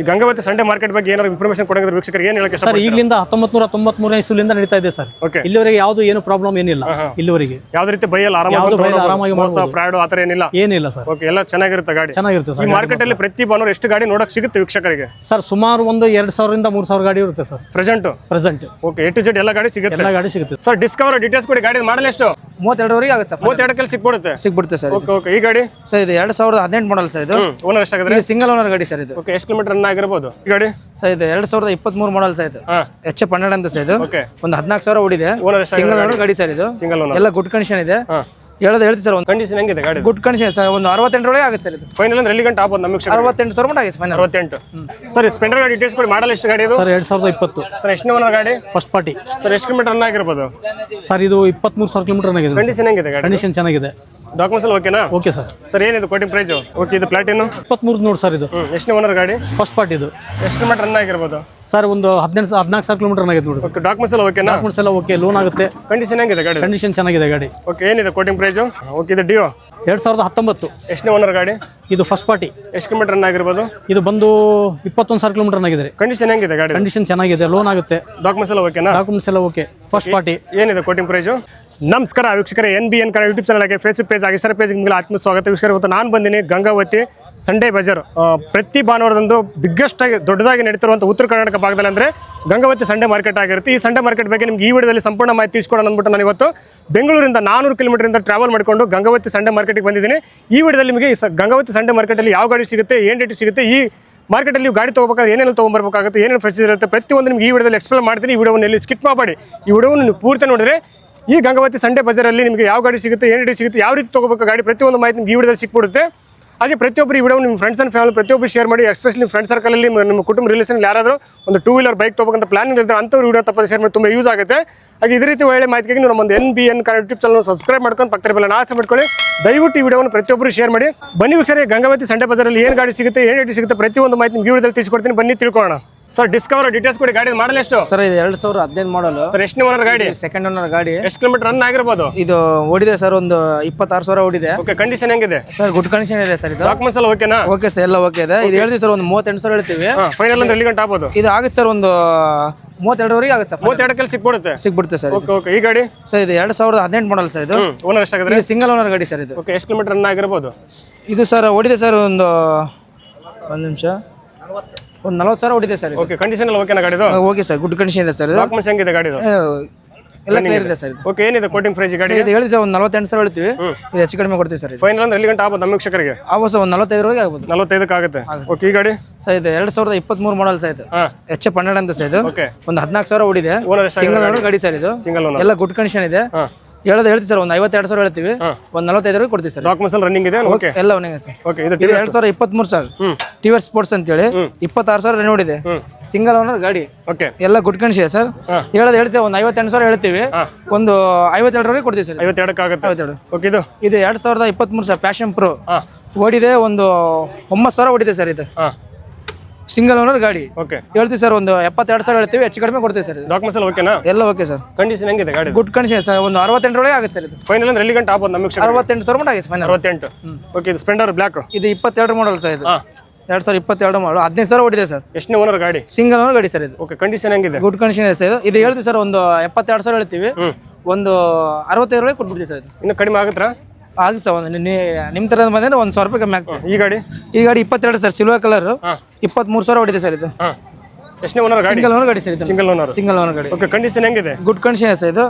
ಈ Gangavathi Sunday market ಬಗ್ಗೆ ಏನಾದ್ರು ಇನ್ಫಾರ್ಮೇಶನ್ ಕೊಡಂಗಿದ್ರೆ ವೀಕ್ಷಕರಿಗೆ ಏನು ಹೇಳಕ್ಕೆ ಸರ್ ಈಗಲಿಂದ ಹತ್ತೊಂಬತ್ತು ನೂರ ತೊಂಬತ್ಮೂರನೇ ಇಸುಲಿಂದ ನಡೀತಾ ಇದೆ ಸರ್. ಓಕೆ ಇಲ್ಲಿವರೆಗೆ ಯಾವುದು ಏನು ಪ್ರಾಬ್ಲಮ್ ಏನಿಲ್ಲ ಇಲ್ಲಿವರೆಗೆ. ಯಾವ ರೀತಿ ಬೈಯಲ್ಲಿ ಆರಾಮಾಗಿ ಆರಾಮಾಗಿ ಮೋಸ. ಫ್ರಾಡ್ ಆ ಥರ ಏನಿಲ್ಲ. ಏನಿಲ್ಲ ಸರ್. ಓಕೆ ಎಲ್ಲ ಚೆನ್ನಾಗಿರುತ್ತೆ ಗಾಡಿ. ಚೆನ್ನಾಗಿರುತ್ತೆ ಈ ಸರ್ ಮಾರ್ಕೆಟ್ ಅಲ್ಲಿ ಪ್ರತಿ ಭಾನುವಾರ ಎಷ್ಟು ಗಾಡಿ ನೋಡಕ್ ಸಿಗುತ್ತೆ ವೀಕ್ಷಕರಿಗೆ? ಸರ್ ಸುಮಾರು ಒಂದು ಎರಡ್ ಸಾವಿರದಿಂದ ಮೂರು ಸಾವಿರ ಗಾಡಿ ಇರುತ್ತೆ sir. Present present okay A to Z ಎಲ್ಲ ಗಾಡಿ ಸಿಗುತ್ತೆ. ಎಲ್ಲ ಗಾಡಿ ಸಿಗುತ್ತೆ. ಸರ್ ಡಿಸ್ಕವರ್ ಡೀಟೇಲ್ಸ್ ಕೊಡಿ ಗಾಡಿ ಮಾಡಲ್ ಎಷ್ಟು? ಮೂವತ್ತೆರಡುವರೆಗೆ ಆಗುತ್ತೆ ಸರ್ ಮೂವತ್ತೆರಡು ಕೆಲ್ ಸಿಕ್ಬಿಡುತ್ತೆ? ಸಿಗ್ಬಿಡುತ್ತೆ ಸರ್ ಓಕೆ ಓಕೆ ಈ ಗಾಡಿ? ಸರ್ ಇದು ಎರಡು ಸಾವಿರದ ಹದಿನೆಂಟು ಮಾಡಲ್ ಸರ್ ಇದು. ಓನರ್ ಎಷ್ಟಾಗುತ್ತೆ ಸಿಂಗಲ್ ಓನರ್ ಗಾಡಿ ಸರ್ ಇದು. ಓಕೆ ಎಷ್ಟು ಕಿಲೋಮೀಟರ್ ರನ್ ಆಗಿರ್ಬೋದು? ಈ ಗಾಡಿ? ಸರ್ ಇದು ಎರಡ್ ಸಾವಿರದ ಇಪ್ಪತ್ಮೂರು ಮಾಡಲ್ ಸರ್ ಇದು. ಹಾ. ಎಚ್ ಎಫ್ ಹನ್ನೆರಡು ಅಂತ ಸರ್ ಇದು. ಓಕೆ ಒಂದು ಹದಿನಾಲ್ಕು ಸಾವಿರ ಓಡಿದೆ. ಓನರ್ ಸಿಂಗಲ್ ಗಾಡಿ? ಸರ್ ಇದು. ಸಿಂಗಲ್ ಓನರ್ ಎಲ್ಲ ಗುಡ್ ಕಂಡೀಷನ್ ಇದೆ. ಹಾ. ಹೇಳೋದು ಹೇಳ್ತೀವಿ ಸರ್ ಒಂದು ಕಂಡೀಷನ್ ಹೆಂಗಿದೆ ಗಾಡಿ ಗುಡ್ ಕಂಡೀಷನ್ ಸರ್ ಒಂದು ಅರವತ್ತೆಂಟರೊಳಗೆ ಆಗುತ್ತೆ ಸರ್ ಇದು. ಫೈನಲ್ ಅಂದ್ರೆ ಎಲ್ಲಿ ಗಂಟೆ ಆಗ್ಬೋದು ನಮಗೆ ಅರವತ್ತೆಂಟು ಸಾವಿರ ಮಟ್ಟ ಆಗಿದೆ ಫೈನಲ್ ಅರವತ್ತೆಂಟು. ಸರ್ ಸ್ಪೆಂಡರ್ ಗಾಡಿ ಡೀಟೇಲ್ಸ್ ಕೊಡಿ ಮಾಡಲ್ ಎಷ್ಟು ಗಾಡಿ ಇದು? ಸರ್ ಎರಡು ಸಾವಿರದ ಇಪ್ಪತ್ತು. ಸರ್ ಎಷ್ಟು ಓನರ್ ಗಾಡಿ? ಫಸ್ಟ್ ಪಾರ್ಟಿ ಸರ್ ಎಷ್ಟು ಕಿಲೋಮೀಟರ್ ರನ್ ಆಗಿರ್ಬೋದು? ಸರ್ ಇದು ಇಪ್ಪತ್ಮೂರು ಸಾವಿರ ಕಿಲೋಮೀಟರ್ ಆಗಿದೆ ಕಂಡೀಷನ್ ಹೆಂಗಿದೆ ಗಾಡಿ? ಕಂಡೀಷನ್ ಚೆನ್ನಾಗಿದೆ. ಡಾಕ್ಯುಮೆಂಟ್ಸ್ ಎಲ್ಲ ಓಕೆನಾ ಓಕೆ ಸರ್ ಸರ್ ಏನಿದು ಕೋಟಿಂಗ್ ಪ್ರೈಸ್ ಓಕೆ ಇದು ಪ್ಲಾಟಿನು ಇಪ್ಪತ್ಮೂರು ನೋಡಿ ಸರ್ ಇದು. ಎಷ್ಟು ಓನರ್ ಗಾಡಿ? ಫಸ್ಟ್ ಪಾರ್ಟಿ ಇದು. ಎಷ್ಟು ಕಿಲೋಮೀಟರ್ ರನ್ ಆಗಿರ್ಬೋದು? ಸರ್ ಒಂದು ಹದಿನೆಂಟು ಹದಿನಾಲ್ಕು ಸಾವಿರ ಕಿಲೋಮೀಟರ್ ಆಗಿದೆ ನೋಡಿ. ಓಕೆ ಡಾಕ್ಯುಮೆಂಟ್ಸ್ ಎಲ್ಲ ಓಕೆನಾ ಡಾಕ್ಯುಮೆಂಟ್ಸ್ ಎಲ್ಲ ಓಕೆ ಲೋನ್ ಆಗುತ್ತೆ. ಕಂಡೀಷನ್ ಹೆಂಗಿದೆ ಗಾಡಿ ಕಂಡೀಷನ್ ಚೆನ್ನಾಗಿದೆ ಗಾಡಿ. ಓಕೆ ಏನಿದೆ ಕೋಟಿಂಗ್ ಪ್ರೈಸ್ ಓಕೆ ಇದು ಡಿಯೋ? ಎರಡು ಸಾವಿರದ ಹತ್ತೊಂಬತ್ತು. ಎಷ್ಟನೇ ಓನರ್ ಗಾಡಿ? ಇದು ಫಸ್ಟ್ ಪಾರ್ಟಿ. ಎಷ್ಟು ಕಿಲೋಮೀಟರ್ ಆಗಿರ್ಬೋದು? ಇದು ಬಂದು ಇಪ್ಪತ್ತೊಂದು ಸಾವಿರ ಕಿಲೋಮೀಟರ್ ಆಗಿದೆ ಕಂಡೀಷನ್ ಹೆಂಗಿದೆ ಗಾಡಿ? ಕಂಡೀಷನ್ ಚೆನ್ನಾಗಿದೆ ಲೋನ್ ಆಗುತ್ತೆ. ಡಾಕ್ಯುಮೆಂಟ್ಸ್ ಎಲ್ಲ ಓಕೆನಾ ಡಾಕ್ಯುಮೆಂಟ್ಸ್ ಎಲ್ಲ ಓಕೆ ಫಸ್ಟ್ ಪಾರ್ಟಿ ಏನಿದೆ ಕೋಟಿಂಗ್ ಪ್ರೈಸು ನಮಸ್ಕಾರ ವೀಕ್ಷಕರ, N B N Kannada YouTube ಚಾನಲ್ಗೆ ಫೇಸ್ಬುಕ್ ಪೇಜ್ ಆಗಿಸರ ಪೇಜ್ ನಿಮಗೆ ಆತ್ಮ ಸ್ವಾಗತ. ವೀಕ್ಷಕರ, ಇವತ್ತು ನಾನು ಬಂದಿನಿ ಗಂಗಾವತಿ ಸಂಡೇ ಬಜಾರ್ ಪ್ರತಿ ಭಾನುವಾರದಂದು ಬಿಗ್ಗೆಸ್ಟ್ ಆಗಿ, ದೊಡ್ಡದಾಗಿ ನಡೀತಿರುವಂಥ ಉತ್ತರ ಕರ್ನಾಟಕ ಭಾಗದಲ್ಲಿ ಅಂದರೆ ಗಂಗಾವತಿ ಸಂಡೇ ಮಾರ್ಕೆಟ್ ಆಗಿರುತ್ತೆ. ಈ ಸಂಡೇ ಮಾರ್ಕೆಟ್ ಬಗ್ಗೆ ನಿಮ್ಗೆ ಈ ವಿಡಿಯೋದಲ್ಲಿ ಸಂಪೂರ್ಣ ಮಾಹಿತಿ ತಿಳಿಸ್ಕೊಡೋಣ ಅಂದ್ಬಿಟ್ಟು ನಾನು ಇವತ್ತು ಬೆಂಗಳೂರಿಂದ ನಾನೂರು ಕಿಲೋಮೀಟರಿಂದ ಟ್ರಾವೆಲ್ ಮಾಡಿಕೊಂಡು ಗಂಗಾವತಿ ಸಂಡೇ ಮಾರ್ಕೆಟ್ಗೆ ಬಂದಿದ್ದೀನಿ. ಈ ವಿಡಿಯೋದಲ್ಲಿ ನಿಮಗೆ ಗಂಗಾವತಿ ಸಂಡೇ ಮಾರ್ಕೆಟಲ್ಲಿ ಯಾವ ಗಾಡಿ ಸಿಗುತ್ತೆ, ಏನು ರೇಟ್ ಸಿಗುತ್ತೆ, ಈ ಮಾರ್ಕೆಟಲ್ಲಿ ಗಾಡಿ ತೊಗೋಬೇಕಾದ್ರೆ ಏನೇನು ತೊಗೊಂಬರ್ಬೇಕಾಗುತ್ತೆ, ಏನೇನು ಫ್ರೆಶ್ ಇರುತ್ತೆ, ಪ್ರತಿಯೊಂದು ನಿಮ್ಗೆ ಈ ವಿಡಿಯೋದಲ್ಲಿ ಎಕ್ಸ್ಪ್ಲೇನ್ ಮಾಡ್ತೀನಿ. ಈ ವಿಡಿಯೋವನ್ನು ಎಲ್ಲಿ ಸ್ಕಿಪ್ ಮಾಡಿ ಈ ವಿಡಿಯೋವನ್ನು ಪೂರ್ತಿ ನೋಡಿದ್ರೆ ಈ ಗಂಗಾವತಿ ಸಂಡೇ ಬಜಾರಲ್ಲಿ ನಿಮಗೆ ಯಾವ ಗಾಡಿ ಸಿಗುತ್ತೆ, ಏನು ಗಾಡಿ ಸಿಗುತ್ತೆ, ಯಾವ ರೀತಿ ತೊಗೋಬೇಕು ಗಾಡಿ, ಪ್ರತಿಯೊಂದು ಮಾಹಿತಿ ನಿಮ್ಗೆ ಈ ವಿಡಿಯೋದಲ್ಲಿ ಸಿಕ್ಬಿಡುತ್ತೆ. ಹಾಗೆ ಪ್ರತಿಯೊಬ್ಬರು ಈ ವಿಡಿಯೋ ನಿಮ್ಮ ಫ್ರೆಂಡ್ಸ್ ಆ್ಯಂಡ್ ಫ್ಯಾಮಿಲಿ ಪ್ರತಿಯೊಬ್ಬರು ಶೇರ್ ಮಾಡಿ ಎಸ್ಪೆಷಲಿ ಫ್ರೆಂಡ್ ಸರ್ಕಲಲ್ಲಿ ನಿಮ್ಮ ಕುಟುಂಬ ರಿಲೇಷನ್ ಯಾರಾದರೂ ಒಂದು ಟೂ ವೀಲರ್ ಬೈಕ್ ತೊಗೋಬೇಕಂತ ಪ್ಲಾನಿಂಗ್ ಇದ್ದರೆ ಅಂಥವ್ರು ವಿಡಿಯೋ ತಪ್ಪದೆ ಶೇರ್ ಮಾಡಿ, ತುಂಬ ಯೂಸ್ ಆಗುತ್ತೆ. ಹಾಗೆ ಇದೇ ರೀತಿ ಒಳ್ಳೆ ಮಾಹಿತಿಗಾಗಿ ನಮ್ಮ ಒಂದು N B N Kannada YouTube channel subscribe ಮಾಡ್ಕೊಂಡು ಪಕ್ಕದ ಬೆಲ್ಲ ಆಸೆ ಮಾಡ್ಕೊಳ್ಳಿ. ದಯವಿಟ್ಟು ಈ ವಿಡಿಯೋವನ್ನು ಪ್ರತಿಯೊಬ್ಬರು ಶೇರ್ ಮಾಡಿ. ಬನ್ನಿ ವೀಕ್ಷಕರೇ ಗಂಗಾವತಿ ಸಂಡೇ ಬಜಾರಲ್ಲಿ ಏನು ಗಾಡಿ ಸಿಗುತ್ತೆ, ಏನು ರೇಟ್ ಸಿಗುತ್ತೆ, ಪ್ರತಿಯೊಂದು ಮಾಹಿತಿ ನಿಮ್ಗೆ ವಿಡಿಯೋದಲ್ಲಿ ತಿಳಿಸ್ಕೊಡ್ತೀನಿ. ಬನ್ನಿ ತಿಳ್ಕೊಳ್ಳೋಣ. ಸರ್ ಡಿಸ್ಕವರ್ ಡೀಟೇಲ್ಸ್ ಕೊಡಿ ಗಾಡಿ ಮಾಡಲ್ ಎಷ್ಟು? ಸರ್ ಇದು ಎರಡ್ ಸಾವಿರ ಹದಿನೈದು ಮಾಡಲ್ ಸರ್ ಎಷ್ಟು ಓನರ್ ಗಾಡಿ? ಸೆಕೆಂಡ್ ಓನರ್ ಗಾಡಿ. ಎಷ್ಟು ಕಿಲೋಮೀಟರ್ ರನ್ ಆಗಿರ್ಬೋದು? ಇದು ಓಡಿದೆ ಸರ್ ಒಂದು ಇಪ್ಪತ್ತಾರು ಸಾವಿರ ಓಡಿದೆ. ಓಕೆ ಕಂಡೀಷನ್ ಹೆಂಗಿದೆ? ಸರ್ ಗುಡ್ ಕಂಡೀಷನ್ ಇದೆ ಸರ್ ಇದು. ಡಾಕ್ಯುಮೆಂಟ್ಸ್ ಎಲ್ಲ ಓಕೆನಾ ಓಕೆ ಸರ್ ಎಲ್ಲ ಓಕೆ ಇದೆ. ಇದು ಹೇಳ್ತೀವಿ ಸರ್ ಒಂದು ಮೂವತ್ತೆಂಟು ಸಾವಿರ ಹೇಳ್ತೀವಿ. ಫೈನಲ್ ಅಂದ್ರೆ ಎಲ್ಲಿ ಗಂಟೆ ಆಗ್ಬೋದು? ಇದು ಆಗುತ್ತೆ ಸರ್ ಒಂದು ಮೂವತ್ತೆರಡುವರೆಗೆ ಆಗುತ್ತೆ ಮೂವತ್ತೆರಡು ಕೆಲಸ ಸಿಕ್ಬಿಡುತ್ತೆ? ಸಿಗ್ಬಿಡುತ್ತೆ ಸರ್ ಓಕೆ ಓಕೆ ಈ ಗಾಡಿ? ಸರ್ ಇದು ಎರಡು ಸಾವಿರದ ಹದಿನೆಂಟು ಮಾಡಲ್ ಸರ್ ಇದು. ಓನರ್ ಎಷ್ಟಾಗುತ್ತೆ ಇದು ಸಿಂಗಲ್ ಓನರ್ ಗಾಡಿ ಸರ್ ಇದು. ಓಕೆ ಎಷ್ಟು ಕಿಲೋಮೀಟರ್ ರನ್ ಆಗಿರ್ಬೋದು? ಇದು ಸರ್ ಓಡಿದೆ ಸರ್ ಒಂದು ಒಂದು ನಿಮಿಷ. ಒಂದು ನಲವತ್ತು ಸಾವಿರ ಓಡಿದೆ ಸರ್ ಓಕೆ ಕಂಡೀಷನ್ ಎಲ್ಲ ಓಕೆನಾ ಗಾಡಿದು? ಓಕೆ ಸರ್ ಗುಡ್ ಕಂಡೀಷನ್ ಇದೆ ಸರ್ ಡಾಕ್ಯುಮೆಂಟ್ಸ್ ಹೆಂಗಿದೆ ಗಾಡಿದು? ಎಲ್ಲ ಕ್ಲಿಯರ್ ಇದೆ. ಸರ್ ಓಕೆ ಏನಿದೆ ಕೋಟಿಂಗ್ ಪ್ರೈಸ್ ಗಾಡಿ? ಇದು ಹೇಳಿ ಸರ್ ಒಂದು ನಲವತ್ತೆಂಟು ಸಾವಿರ ಹೇಳ್ತೀವಿ. ಇದು ಹೆಚ್ಚು ಕಡಿಮೆ ಕೊಡ್ತೀವಿ ಸರ್ ಫೈನಲ್ ಅಂದ್ರೆ ಎಲ್ಲಿ ಗಂಟೆ ಆಗ್ಬೋದು ನಮ್ಮ ವೀಕ್ಷಕರಿಗೆ? ಅವ ಸರ್ ಒಂದು ನಲವತ್ತೈದರವರೆಗೆ ಆಗ್ಬೋದು. ನಲವತ್ತೈದಕ್ಕೆ ಆಗುತ್ತೆ. ಓಕೆ ಈ ಗಾಡಿ? ಸರ್ ಇದು ಎರಡು ಸಾವಿರದ ಇಪ್ಪತ್ತ್ಮೂರು ಮಾಡಲ್ ಸರ್ ಇದು. ಎಚ್ ಎಫ್ ಹನ್ನೆರಡು ಅಂತ ಸರ್ ಇದು. ಒಂದು ಹದಿನಾಲ್ಕು ಸಾವಿರ ಓಡಿದೆ. ಸಿಂಗಲ್ ಓನರ್ ಗಾಡಿ? ಸರ್ ಇದು. ಸಿಂಗಲ್ ಎಲ್ಲ ಗುಡ್ ಕಂಡೀಷನ್ ಇದೆ. ಹೇಳೋದು ಹೇಳ್ತೀವಿ ಸರ್ ಒಂದು ಐವತ್ತೆರಡು ಸಾವಿರ ಹೇಳ್ತೀವಿ. ಒಂದು ನಲವತ್ತೈದರವರೆಗೆ ಕೊಡ್ತೀವಿ ಸರ್. ಡಾಕ್ಯುಮೆಂಟ್ಸ್ ರನ್ನಿಂಗ್ ಇದೆ ಓಕೆ ಎಲ್ಲ ಒಂದೇ ಸರ್. ಓಕೆ ಇದು ಇದು ಎರಡು ಸಾವಿರ ಇಪ್ಪತ್ತ್ಮೂರು ಸರ್. ಟಿವರ್ ಟಿ ವಿ ಸ್ಪೋರ್ಟ್ಸ್ ಅಂತೇಳಿ ಇಪ್ಪತ್ತಾರು ಸಾವಿರ ನೋಡಿದೆ ಹ್ಮ್. ಸಿಂಗಲ್ ಓನರ್ ಗಾಡಿ. ಓಕೆ ಎಲ್ಲ ಗುಡ್ ಕಂಡೀಷನ್ ಸರ್. ಹೇಳೋದು ಹೇಳ್ತೀವಿ ಒಂದು ಐವತ್ತೆಂಟು ಸಾವಿರ ಹೇಳ್ತೀವಿ. ಒಂದು ಐವತ್ತೆರಡರವರೆಗೆ ಕೊಡ್ತೀವಿ ಸರ್. ಐವತ್ತೆರಡಕ್ಕೆ ಆಗುತ್ತೆ ಐವತ್ತೆರಡು. ಓಕೆ ಇದು? ಇದು ಎರಡು ಸಾವಿರದ ಇಪ್ಪತ್ತ್ಮೂರು ಸರ್ ಪ್ಯಾಷನ್ ಪ್ರೋ ಓಡಿದೆ ಒಂದು ಒಂಬತ್ತು ಸಾವಿರ ಓಡಿದೆ ಸರ್ ಇದು. ಸಿಂಗಲ್ ಓನರ್ ಗಾಡಿ. ಓಕೆ ಹೇಳ್ತೀವಿ ಸರ್ ಒಂದು ಎಪ್ಪತ್ತೆರಡು ಸಾವಿರ ಹೇಳ್ತೀವಿ ಹೆಚ್ಚು ಕಡಿಮೆ ಕೊಡ್ತೀವಿ ಸರ್ ಡಾಕ್ಯುಮೆಂಟ್ಸ್ ಎಲ್ಲ ಓಕೆನಾ ಎಲ್ಲ ಓಕೆ ಸರ್ ಕಂಡೀಷನ್ ಹೆಂಗಿದೆ ಗಾಡಿ ಗುಡ್ ಕಂಡೀಷನ್ ಸರ್ ಒಂದು ಅರವತ್ತೆಂಟರೊಳಗೆ ಆಗುತ್ತೆ ಸರ್ ಇದು. ಫೈನಲ್ ಅಂದ್ರೆ ಎಲ್ಲಿ ಗಂಟೆ ಆಗ್ಬೋದು ನಮಗೆ ಅರವತ್ತೆಂಟು ಸಾವಿರ ಮಟ್ಟ ಆಗಿದೆ ಫೈನಲ್ ಅರವತ್ತೆಂಟು. ಓಕೆ ಇದು ಸ್ಪೆಂಡರ್ ಬ್ಲಾಕ್ ಇದು ಇಪ್ಪತ್ತೆರಡು ಮಾಡಲ್ ಸರ್ ಇದು. ಎರಡು ಸಾವಿರ ಇಪ್ಪತ್ತೆರಡು ಮಾಡಲ್ ಹದಿನೈದು ಸಾವಿರ ಓಡಿದೆ ಸರ್ ಎಷ್ಟನೇ ಓನರ್ ಗಾಡಿ? ಸಿಂಗಲ್ ಓನರ್ ಗಾಡಿ ಸರ್ ಇದು. ಓಕೆ ಕಂಡೀಷನ್ ಹೆಂಗಿದೆ? ಗುಡ್ ಕಂಡೀಷನ್ ಇದೆ ಸರ್ ಇದು. ಇದು ಹೇಳ್ತೀವಿ ಸರ್ ಒಂದು ಎಪ್ಪತ್ತೆರಡು ಸಾವಿರ ಹೇಳ್ತೀವಿ. ಒಂದು ಅರವತ್ತೈದರೊಳಗೆ ಕೊಟ್ಬಿಡ್ತೀವಿ ಸರ್ ಇದು. ಇನ್ನು ಕಡಿಮೆ ಆಗುತ್ತಾ? ಆಗುತ್ತೆ ಸರ್ ಒಂದು ನಿಮ್ಮ ತರ ಬಂದ್ರೆ ಒಂದು ಸಾವಿರ ರೂಪಾಯಿ ಕಮ್ಮಿ ಆಗ್ತದೆ. ಈ ಗಾಡಿ? ಈ ಗಾಡಿ ಇಪ್ಪತ್ತೆರಡು ಸರ್ ಸಿಲ್ವರ್ ಕಲರ್ ಇಪ್ಪತ್ಮೂರು ಸಾವಿರ ಹೊಡಿದೆ ಸರ್ ಇದು. ಎಷ್ಟನೇ ಓನರ್ ಗಾಡಿ? ಸಿಂಗಲ್ ಓನರ್ ಗಾಡಿ ಸರ್ ಇದು. ಸಿಂಗಲ್ ಓನರ್ ಸಿಂಗಲ್ ಓನರ್ ಗಾಡಿ. ಓಕೆ ಕಂಡೀಷನ್ ಹೆಂಗಿದೆ? ಗುಡ್ ಕಂಡೀಷನ್ ಇದೆ ಸರ್ ಇದು.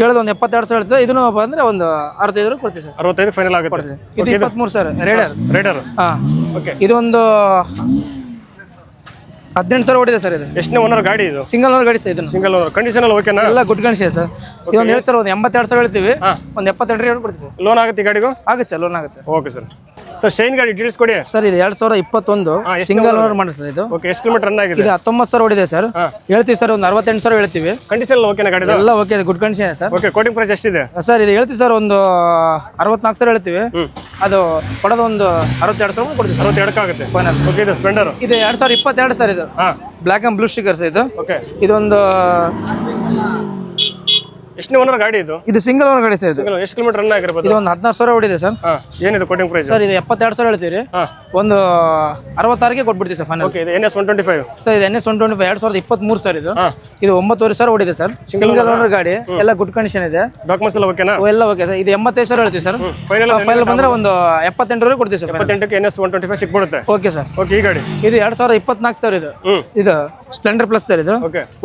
ಹೇಳೋದು ಒಂದು ಎಪ್ಪತ್ತೆರಡು ಸಾವಿರ ಹೇಳ್ತೀವಿ ಇದನ್ನು ಬಂದರೆ ಒಂದು ಅರವತ್ತೈದು ಕೊಡ್ತೀವಿ ಸರ್. ಅರವತ್ತೈದು ಫೈನಲ್ ಆಗುತ್ತೆ. ಇದು ಇಪ್ಪತ್ಮೂರು ಸರ್ ರೇಡರ್ ರೈಡರ್ ಹಾಂ. ಓಕೆ ಇದೊಂದು ಹದಿನೆಂಟು ಸಾವಿರ ಓಡಿದೆ ಸರ್ ಇದು. ಎಷ್ಟನೇ ಓನರ್ ಗಾಡಿ ಇದು? ಸಿಂಗಲ್ ಓನರ್ ಗಾಡಿ ಸರ್ ಇದನ್ನು. ಸಿಂಗಲ್ ಓನರ್ ಕಂಡೀಷನ್ ಎಲ್ಲ ಓಕೆನಾ ಎಲ್ಲ ಗುಡ್ ಕಂಡೀಷನ್ ಸರ್. ಇದೊಂದು ಹೇಳಿ ಸರ್ ಒಂದು ಎಂಬತ್ತೆರಡು ಸಾವಿರ ಹೇಳ್ತೀವಿ. ಒಂದು ಎಪ್ಪತ್ತೆರಡು ಹೇಳ್ಬಿಡ್ತೀವಿ ಸರ್. ಲೋನ್ ಆಗುತ್ತೆ ಈ ಗಾಡಿಗೂ? ಆಗುತ್ತೆ ಸರ್ ಲೋನ್ ಆಗುತ್ತೆ. Okay sir. ಸರ್ ಶೈನ್ ಗಾಡಿ ಡೀಟೇಲ್ಸ್ ಕೊಡಿ ಸರ್ ಇದು ಎರಡು ಸಾವಿರ ಇಪ್ಪತ್ತೊಂದು ಸಿಂಗಲ್ ಓನರ್ ಮಾಡಿ ಸರ್ ಇದು. ಓಕೆ ಎಷ್ಟು ಕಿಲೋಮೀಟರ್ ರನ್ ಆಗಿದೆ? ಇದು ಹತ್ತೊಂಬತ್ತು ಸಾವಿರ ಓಡಿದೆ ಸರ್. ಹೇಳ್ತೀವಿ ಸರ್ ಒಂದು ಅರವತ್ತೆಂಟು ಸಾವಿರ ಹೇಳ್ತೀವಿ. ಕಂಡೀಷನ್ ಎಲ್ಲ ಓಕೆನಾ ಗಾಡಿ ಎಲ್ಲ okay good condition sir. Okay quoting price ಎಷ್ಟಿದೆ? ಸರ್ ಇದು ಹೇಳ್ತೀವಿ ಸರ್ ಒಂದು ಅರವತ್ನಾಲ್ಕು ಸಾವಿರ ಹೇಳ್ತೀವಿ. ಅದು ಕೊಡೋದು ಒಂದು ಅರವತ್ತೆರಡು ಸಾವಿರ ಕೊಡ್ತೀವಿ ಸರ್. ಅರವತ್ತೆರಡಕ್ಕೆ ಆಗುತ್ತೆ. ಫೈನಲ್ ಓಕೆ ಇದು ಸ್ಪೆಂಡರ್ ಇದು ಎರಡು ಸಾವಿರ ಇಪ್ಪತ್ತೆರಡು ಸರ್ ಇದು. ಬ್ಲ್ಯಾಕ್ ಆ್ಯಂಡ್ ಬ್ಲೂ ಸ್ಟಿಕರ್ಸ್ ಇದು. ಓಕೆ ಇದೊಂದು ಎಷ್ಟನೇ ಓನರ್ ಗಾಡಿ ಇದು? ಇದು ಸಿಂಗಲ್ ಓನರ್ ಗಾಡಿ ಸರ್ ಇದು. ಎಷ್ಟು ಕಿಲೋಮೀಟರ್ ರನ್ ಆಗಿರ್ಬೋದು? ಇದು ಒಂದು ಹದಿನಾರು ಸಾವಿರ ಹೊಡಿದೆ ಸರ್. ಏನಿದೆ ಕೋಟಿಂಗ್ ಪ್ರೈಸ್ ಸರ್ ಇದು ಎಪ್ಪತ್ತೆರಡು ಸಾವಿರ ಹೇಳ್ತೀವಿ ಒಂದು ಅರವತ್ತಾರಿಗೆ ಕೊಟ್ಬಿಡ್ತೀವಿ ಸರ್ ಫೈನಲ್ ಓಕೆ ಇದು N S one twenty five sir ಇದು N S one twenty five ಎರಡು ಸಾವಿರದ ಇಪ್ಪತ್ತ್ಮೂರು ಸರ್ ಇದು. ಇದು ಒಂಬತ್ತುವರೆ ಸಾವಿರ ಹೊಡಿದೆ ಸರ್. ಸಿಂಗಲ್ ಓನರ್ ಗಾಡಿ. ಎಲ್ಲ ಗುಡ್ ಕಂಡೀಷನ್ ಇದೆ. ಡಾಕ್ಯುಮೆಂಟ್ಸ್ ಎಲ್ಲ ಓಕೆನಾ ಎಲ್ಲ ಓಕೆ ಸರ್. ಇದು ಎಂಬತ್ತೈದು ಸಾವಿರ ಹೇಳ್ತೀವಿ ಸರ್. ಫೈನಲ್ ಫೈನಲ್ ಬಂದ್ರೆ ಒಂದು ಎಪ್ಪತ್ತೆಂಟರವರೆಗೆ ಕೊಡ್ತೀವಿ sir ಎಪ್ಪತ್ತೆಂಟಕ್ಕೆ N S one twenty five ಸಿಕ್ಬಿಡುತ್ತೆ. Okay sir. ಓಕೆ ಈ ಗಾಡಿ. ಇದು ಎರಡು ಸಾವಿರದ ಇಪ್ಪತ್ನಾಲ್ಕು ಸರ್ ಇದು. ಇದು ಸ್ಪ್ಲೆಂಡರ್ ಪ್ಲಸ್ ಸರ್ ಇದು.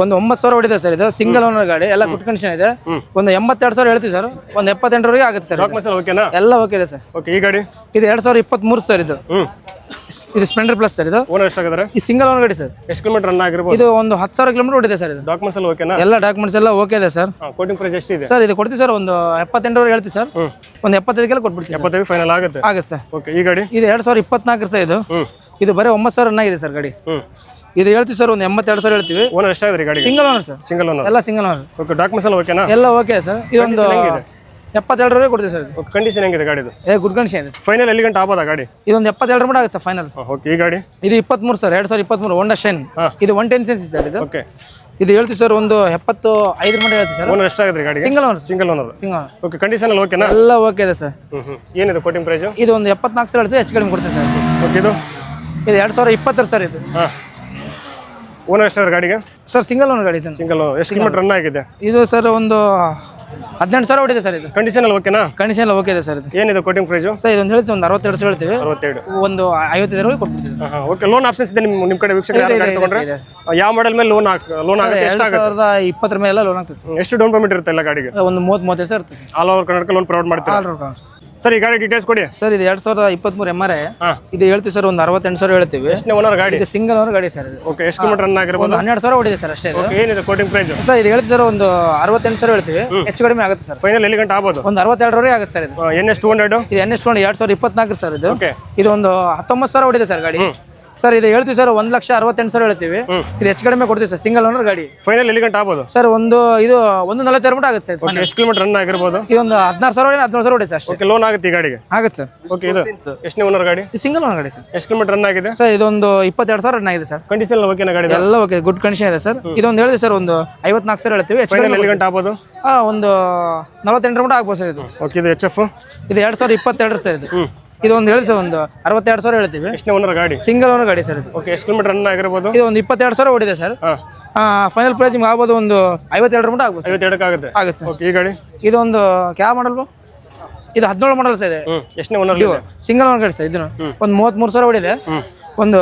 ಒಂದು ಒಂಬತ್ತು ಸಾವಿರ ಹೊಡಿದೆ ಸರ್ ಇದು. ಸಿಂಗಲ್ ಓನರ್ ಗಾಡಿ. ಎಲ್ಲ ಗುಡ್ ಕಂಡೀಷನ್ ಇದೆ. ಒಂದು ಎಂಬತ್ತೆರಡು ಸಾವಿರ ಹೇಳ್ತೀವಿ ಸರ್. ಒಂದು ಎಪ್ಪತ್ತೆಂಟರವರೆಗೆ ಆಗುತ್ತೆ ಸರ್. ಡಾಕ್ಯುಮೆಂಟ್ಸ್ ಎಲ್ಲ ಓಕೆನಾ ಎಲ್ಲ ಓಕೆ ಇದೆ ಸರ್. ಓಕೆ ಈ ಗಾಡಿ? ಇದು ಎರಡು ಸಾವಿರ ಇಪ್ಪತ್ತ್ಮೂರು ಸರ್ ಇದು. ಇದು ಸ್ಪ್ಲೆಂಡರ್ ಪ್ಲಸ್ ಸರ್ ಇದು. ಓನರ್ ಎಷ್ಟಾಗಿದ್ದಾರೆ? ಈ ಸಿಂಗಲ್ ಓನ್ ಗಾಡಿ ಸರ್. ಎಷ್ಟು ಕಿಲೋಮೀಟರ್ ರನ್ ಆಗಿರ್ಬೋದು? ಇದು ಒಂದು ಹತ್ತು ಸಾವಿರ ಕಿಲೋಮೀಟರ್ ಓಡಿದೆ ಸರ್ ಇದು. ಡಾಕ್ಯುಮೆಂಟ್ಸ್ ಎಲ್ಲ ಓಕೆನಾ ಎಲ್ಲ ಡಾಕ್ಯುಮೆಂಟ್ಸ್ ಎಲ್ಲ ಓಕೆ ಇದೆ ಸರ್. ಕೋಟಿಂಗ್ ಪ್ರೈಸ್ ಎಷ್ಟು ಇದೆ ಸರ್ ಇದು ಕೊಡ್ತೀವಿ ಸರ್ ಒಂದು ಎಪ್ಪತ್ತೆಂಟರವರೆಗೆ ಹೇಳ್ತೀವಿ ಸರ್. ಒಂದು ಎಪ್ಪತ್ತೈದಕ್ಕೆಲ್ಲ ಕೊಟ್ಬಿಡ್ತೀವಿ. ಎಪ್ಪತ್ತೈದು ಫೈನಲ್ ಆಗುತ್ತೆ? ಆಗುತ್ತೆ ಸರ್. ಓಕೆ ಈ ಗಾಡಿ? ಇದು ಎರಡು ಸಾವಿರ ಇಪ್ಪತ್ನಾಲ್ಕು ಸರ್ ಇದು. ಇದು ಬರೀ ಒಂಬತ್ತು ಸಾವಿರ ರನ್ ಆಗಿದೆ ಸರ್ ಗಾಡಿ. ಇದು ಹೇಳ್ತೀವಿ ಸರ್ ಒಂದು ಎಂಬತ್ತೆರಡು ಸಾವಿರ ಹೇಳ್ತೀವಿ. ಓನರ್ ಎಷ್ಟಾಗಿದೆ ಗಾಡಿ single owner sir. Single owner ಎಲ್ಲ ಸಿಂಗಲ್ ಓನರ್ ಓಕೆ ಡಾಕ್ಯುಮೆಂಟ್ಸ್ ಎಲ್ಲ ಓಕೆನಾ ಎಲ್ಲ ಓಕೆ ಸರ್ ಇದೊಂದು ಎಪ್ಪತ್ತೆರಡರವರೆಗೆ ಕೊಡ್ತೀವಿ ಸರ್ ಇದು ಕಂಡೀಷನ್ ಹೆಂಗಿದೆ ಗಾಡಿದು? ಏ ಗುಡ್ ಕಂಡೀಷನ್ ಇದೆ ಫೈನಲ್ ಎಲ್ಲಿ ಗಂಟೆ ಆಗ್ಬೋದಾ ಗಾಡಿ? ಇದೊಂದು ಎಪ್ಪತ್ತೆರಡು ಮಟ್ಟ ಆಗುತ್ತೆ ಸರ್ ಫೈನಲ್ ಓಕೆ ಈ ಗಾಡಿ? ಇದು ಇಪ್ಪತ್ಮೂರು ಸರ್ ಎರಡು ಸಾವಿರ ಇಪ್ಪತ್ಮೂರು ಹೋಂಡಾ ಶೈನ್. ಇದು ಒನ್ ಟೆನ್ ಸೆನ್ಸಿ ಸರ್ ಇದು. ಓಕೆ ಇದು ಹೇಳ್ತೀವಿ ಸರ್ ಒಂದು ಎಪ್ಪತ್ತು ಐದು ಮಟ್ಟ ಹೇಳ್ತೀವಿ ಸರ್ ಓನರ್ ಎಷ್ಟಾಗಿದೆ ಗಾಡಿ single owner single owner single okay condition ಎಲ್ಲ ಓಕೆನಾ ಎಲ್ಲ ಓಕೆ ಇದೆ ಸರ್ ಹ್ಞೂ ಹ್ಞೂ ಏನಿದೆ ಕೋಟಿಂಗ್ ಪ್ರೈಸು ಇದು ಒಂದು ಎಪ್ಪತ್ನಾಲ್ಕು ಸಾವಿರ ಹೇಳ್ತೀವಿ ಹೆಚ್ಚು ಕಡಿಮೆ ಕೊಡ್ತೀವಿ ಸರ್ ಓಕೆ ಇದು? ಇದು ಎರಡು ಸಾವಿರ ಇಪ್ಪತ್ತರ ಸರ್ ಇದು. ಹಾಂ. ಓನರ್ ಎಷ್ಟು ಗಾಡಿಗೆ? ಸರ್ ಸಿಂಗಲ್ ಓನರ್ ಗಾಡಿ ಇದೆ ಸಿಂಗಲ್ ಎಷ್ಟು ಕಿಲೋಮೀಟರ್ ರನ್ ಆಗಿದೆ? ಇದು ಸರ್ ಒಂದು ಹದಿನೆಂಟು ಸಾವಿರ ಹೊಡಿದೆ ಸರ್ ಇದು. ಕಂಡೀಷನ್ ಅಲ್ಲಿ ಓಕೆನಾ ಕಂಡೀಷನ್ ಎಲ್ಲ ಓಕೆ ಇದೆ ಸರ್ ಇದು. ಏನಿದೆ ಕೋಟಿಂಗ್ ಪ್ರೈಸು ಸರ್ ಇದೊಂದು ಹೇಳಿ ಒಂದು ಅರವತ್ತೆರಡು ಸಾವಿರ ಹೇಳ್ತೀವಿ. ಅರವತ್ತೆರಡು. ಒಂದು ಐವತ್ತೈದು ಕೊಟ್ಬಿಡ್ತೀವಿ. ಹಾಂ ಓಕೆ ಲೋನ್ ಆಪ್ಷನ್ಸ್ ಇದೆ ನಿಮ್ಮ ನಿಮ್ಮ ಕಡೆ ವೀಕ್ಷಕರು ಯಾರು ಗಾಡಿ ತಗೊಂಡ್ರೆ? ಯಾವ ಮಾಡೆಲ್ ಮೇಲೆ ಲೋನ್ ಹಾಕ್ಸ್ ಲೋನ್ ಆಗುತ್ತೆ? ಎರಡು ಸಾವಿರದ ಇಪ್ಪತ್ತರ ಮೇಲೆ ಲೋನ್ ಆಗ್ತದೆ ಸರ್ ಎಷ್ಟು ಡೌನ್ ಪೇಮೆಂಟ್ ಇರುತ್ತೆ ಎಲ್ಲ ಗಾಡಿಗೆ? ಒಂದು ಮೂವತ್ತು ಮೂವತ್ತೈದು ಸಾವಿರ ಇರ್ತದೆ sir all over Karnataka loan provide ಮಾಡ್ತೀರಾ? ಆಲ್ ರೌಂಡ್ ಸರ್ ಈ ಗಾಡಿ ಡೀಟೇಲ್ಸ್ ಕೊಡಿ. ಸರ್ ಇದು ಎರಡ್ ಸಾವಿರದ ಇಪ್ಪತ್ತ್ಮೂರು ಎಂ ಆರ್ ಇದು ಹೇಳ್ತೀವಿ ಸರ್ ಒಂದು ಅರವತ್ತೆಂಟು ಸಾವಿರ ಹೇಳ್ತೀವಿ. ಓನರ್ ಗಾಡಿ? ಇದು ಸಿಂಗಲ್ ಓನರ್ ಗಾಡಿ ಸರ್ ಇದು. ಓಕೆ ಎಷ್ಟು ಕಿಲೋಮೀಟರ್ ರನ್ ಆಗಿರ್ಬೋದು? ಒಂದು ಹನ್ನೆರಡು ಸಾವಿರ ಹೊಡಿದೆ ಸರ್ ಅಷ್ಟೇ ಏನಿದೆ ಕೋಟಿಂಗ್ ಪ್ರೈಸ್ ಸರ್ ಇದು ಹೇಳ್ತೀವಿ ಸರ್ ಒಂದು ಅರವತ್ತೆಂಟು ಸಾವಿರ ಹೇಳ್ತೀವಿ. ಹೆಚ್ಚು ಕಡಿಮೆ ಆಗುತ್ತೆ ಸರ್. ಫೈನಲ್ ಎಲ್ಲಿ ಗಂಟೆ ಆಗ್ಬೋದು? ಒಂದು ಅರವತ್ತೆರಡರವರೆಗೆ ಆಗುತ್ತೆ ಸರ್ ಇದು. ಎನ್ ಎಸ್ ಟು ಹಂಡ್ರೆಡ್ ಇದು ಎನ್ ಎಸ್ ಟು ಎರಡು ಸಾವಿರದ ಇಪ್ಪತ್ನಾಲ್ಕು ಸರ್ ಇದು. ಓಕೆ ಇದು ಒಂದು ಹತ್ತೊಂಬತ್ತು ಸಾವಿರ ಹೊಡಿದೆ ಸರ್ ಗಾಡಿ. ಸರ್ ಇದು ಹೇಳ್ತೀವಿ ಸರ್ ಒಂದು ಲಕ್ಷ ಅರವತ್ತೆಂಟು ಸಾವಿರ ಹೇಳ್ತೀವಿ. ಇದು ಹೆಚ್ಚು ಕಡಿಮೆ ಕೊಡ್ತೀವಿ ಸರ್ ಸಿಂಗಲ್ ಓನರ್ ಗಾಡಿ. ಫೈನಲ್ ಎಲ್ಲಿ ಗಂಟೆ ಆಗ್ಬೋದು? ಸರ್ ಒಂದು ಇದು ಒಂದು ನಲವತ್ತೆರಡು ಮೂಟ ಆಗುತ್ತೆ ಸರ್ ಎಷ್ಟು ಕಿಲೋಮೀಟರ್ ರನ್ ಆಗಿರ್ಬೋದು? ಇದೊಂದು ಹದಿನಾರು ಸಾವಿರ ಹದಿನಾರು ಸಾವಿರ ಹೊಡಿ ಸರ್ ಲೋನ್ ಆಗುತ್ತೆ ಈ ಗಾಡಿಗೆ? ಆಗುತ್ತೆ ಸರ್. ಓಕೆ ಇದು ಎಷ್ಟನೇ ಓನರ್ ಗಾಡಿ? ಇದು ಸಿಂಗಲ್ ಓನರ್ ಗಾಡಿ ಸರ್. ಎಷ್ಟು ಕಿಲೋಮೀಟರ್ ರನ್ ಆಗಿದೆ? ಸರ್ ಇದೊಂದು ಇಪ್ಪತ್ತೆರಡು ಸಾವಿರ ರನ್ ಆಗಿದೆ ಸರ್. ಕಂಡೀಷನ್ ಓಕೆನಾ ಗಾಡಿ ಎಲ್ಲ ಓಕೆ ಗುಡ್ ಕಂಡೀಷನ್ ಇದೆ ಸರ್. ಇದೊಂದು ಹೇಳಿದೆ ಸರ್ ಒಂದು ಐವತ್ನಾಲ್ಕು ಸಾವಿರ ಹೇಳ್ತೀವಿ. ಹೆಚ್ಚು ಕಡಿಮೆ ಎಲ್ಲಿ ಗಂಟೆ ಆಗ್ಬೋದು? ಆ, ಒಂದು ನಲವತ್ತೆಂಟರ ಮಟ್ಟ ಆಗ್ಬೋದು ಸರ್ ಇದು. ಓಕೆ ಇದು ಎಚ್ ಎಫ್ ಇದು ಎರಡು ಸಾವಿರದ ಇಪ್ಪತ್ತೆರಡು ಸರ್ ಇದು. ಇದು ಒಂದು ಹೇಳಿ ಸರ್ ಒಂದು ಅರವತ್ತೆರಡು ಸಾವಿರ ಹೇಳ್ತೀವಿ. ಎಷ್ಟನೇ ಓನರ್ ಗಾಡಿ? ಸಿಂಗಲ್ ಓನರ್ ಗಾಡಿ ಸರ್ ಇದು. ಓಕೆ ಎಷ್ಟು ಕಿಲೋಮೀಟರ್ ರನ್ ಆಗಿರ್ಬೋದು? ಇದು ಒಂದು ಇಪ್ಪತ್ತೆರಡು ಸಾವಿರ ಓಡಿದೆ ಸರ್. ಹಾಂ. ಫೈನಲ್ ಪ್ರೈಸ್ ನಿಮ್ಗೆ ಆಗ್ಬೋದು ಒಂದು ಐವತ್ತೆರಡು ಮಟ್ಟ ಆಗ್ಬೋದು ಐವತ್ತೆರಡಕ್ಕೆ ಆಗುತ್ತೆ? ಆಗುತ್ತೆ ಸರ್. ಓಕೆ ಈ ಗಾಡಿ? ಇದೊಂದು ಕ್ಯಾ ಮಾಡಲ್ವ ಇದು ಹದಿನೇಳು ಮಾಡಲ್ ಸರ್ ಇದೆ. ಎಷ್ಟನೇ ಓನರ್ ಸಿಂಗಲ್ ಓನರ್ ಗಾಡಿ ಸರ್ ಇದನ್ನು. ಒಂದು ಮೂವತ್ತ್ಮೂರು ಸಾವಿರ ಓಡಿದೆ. ಒಂದು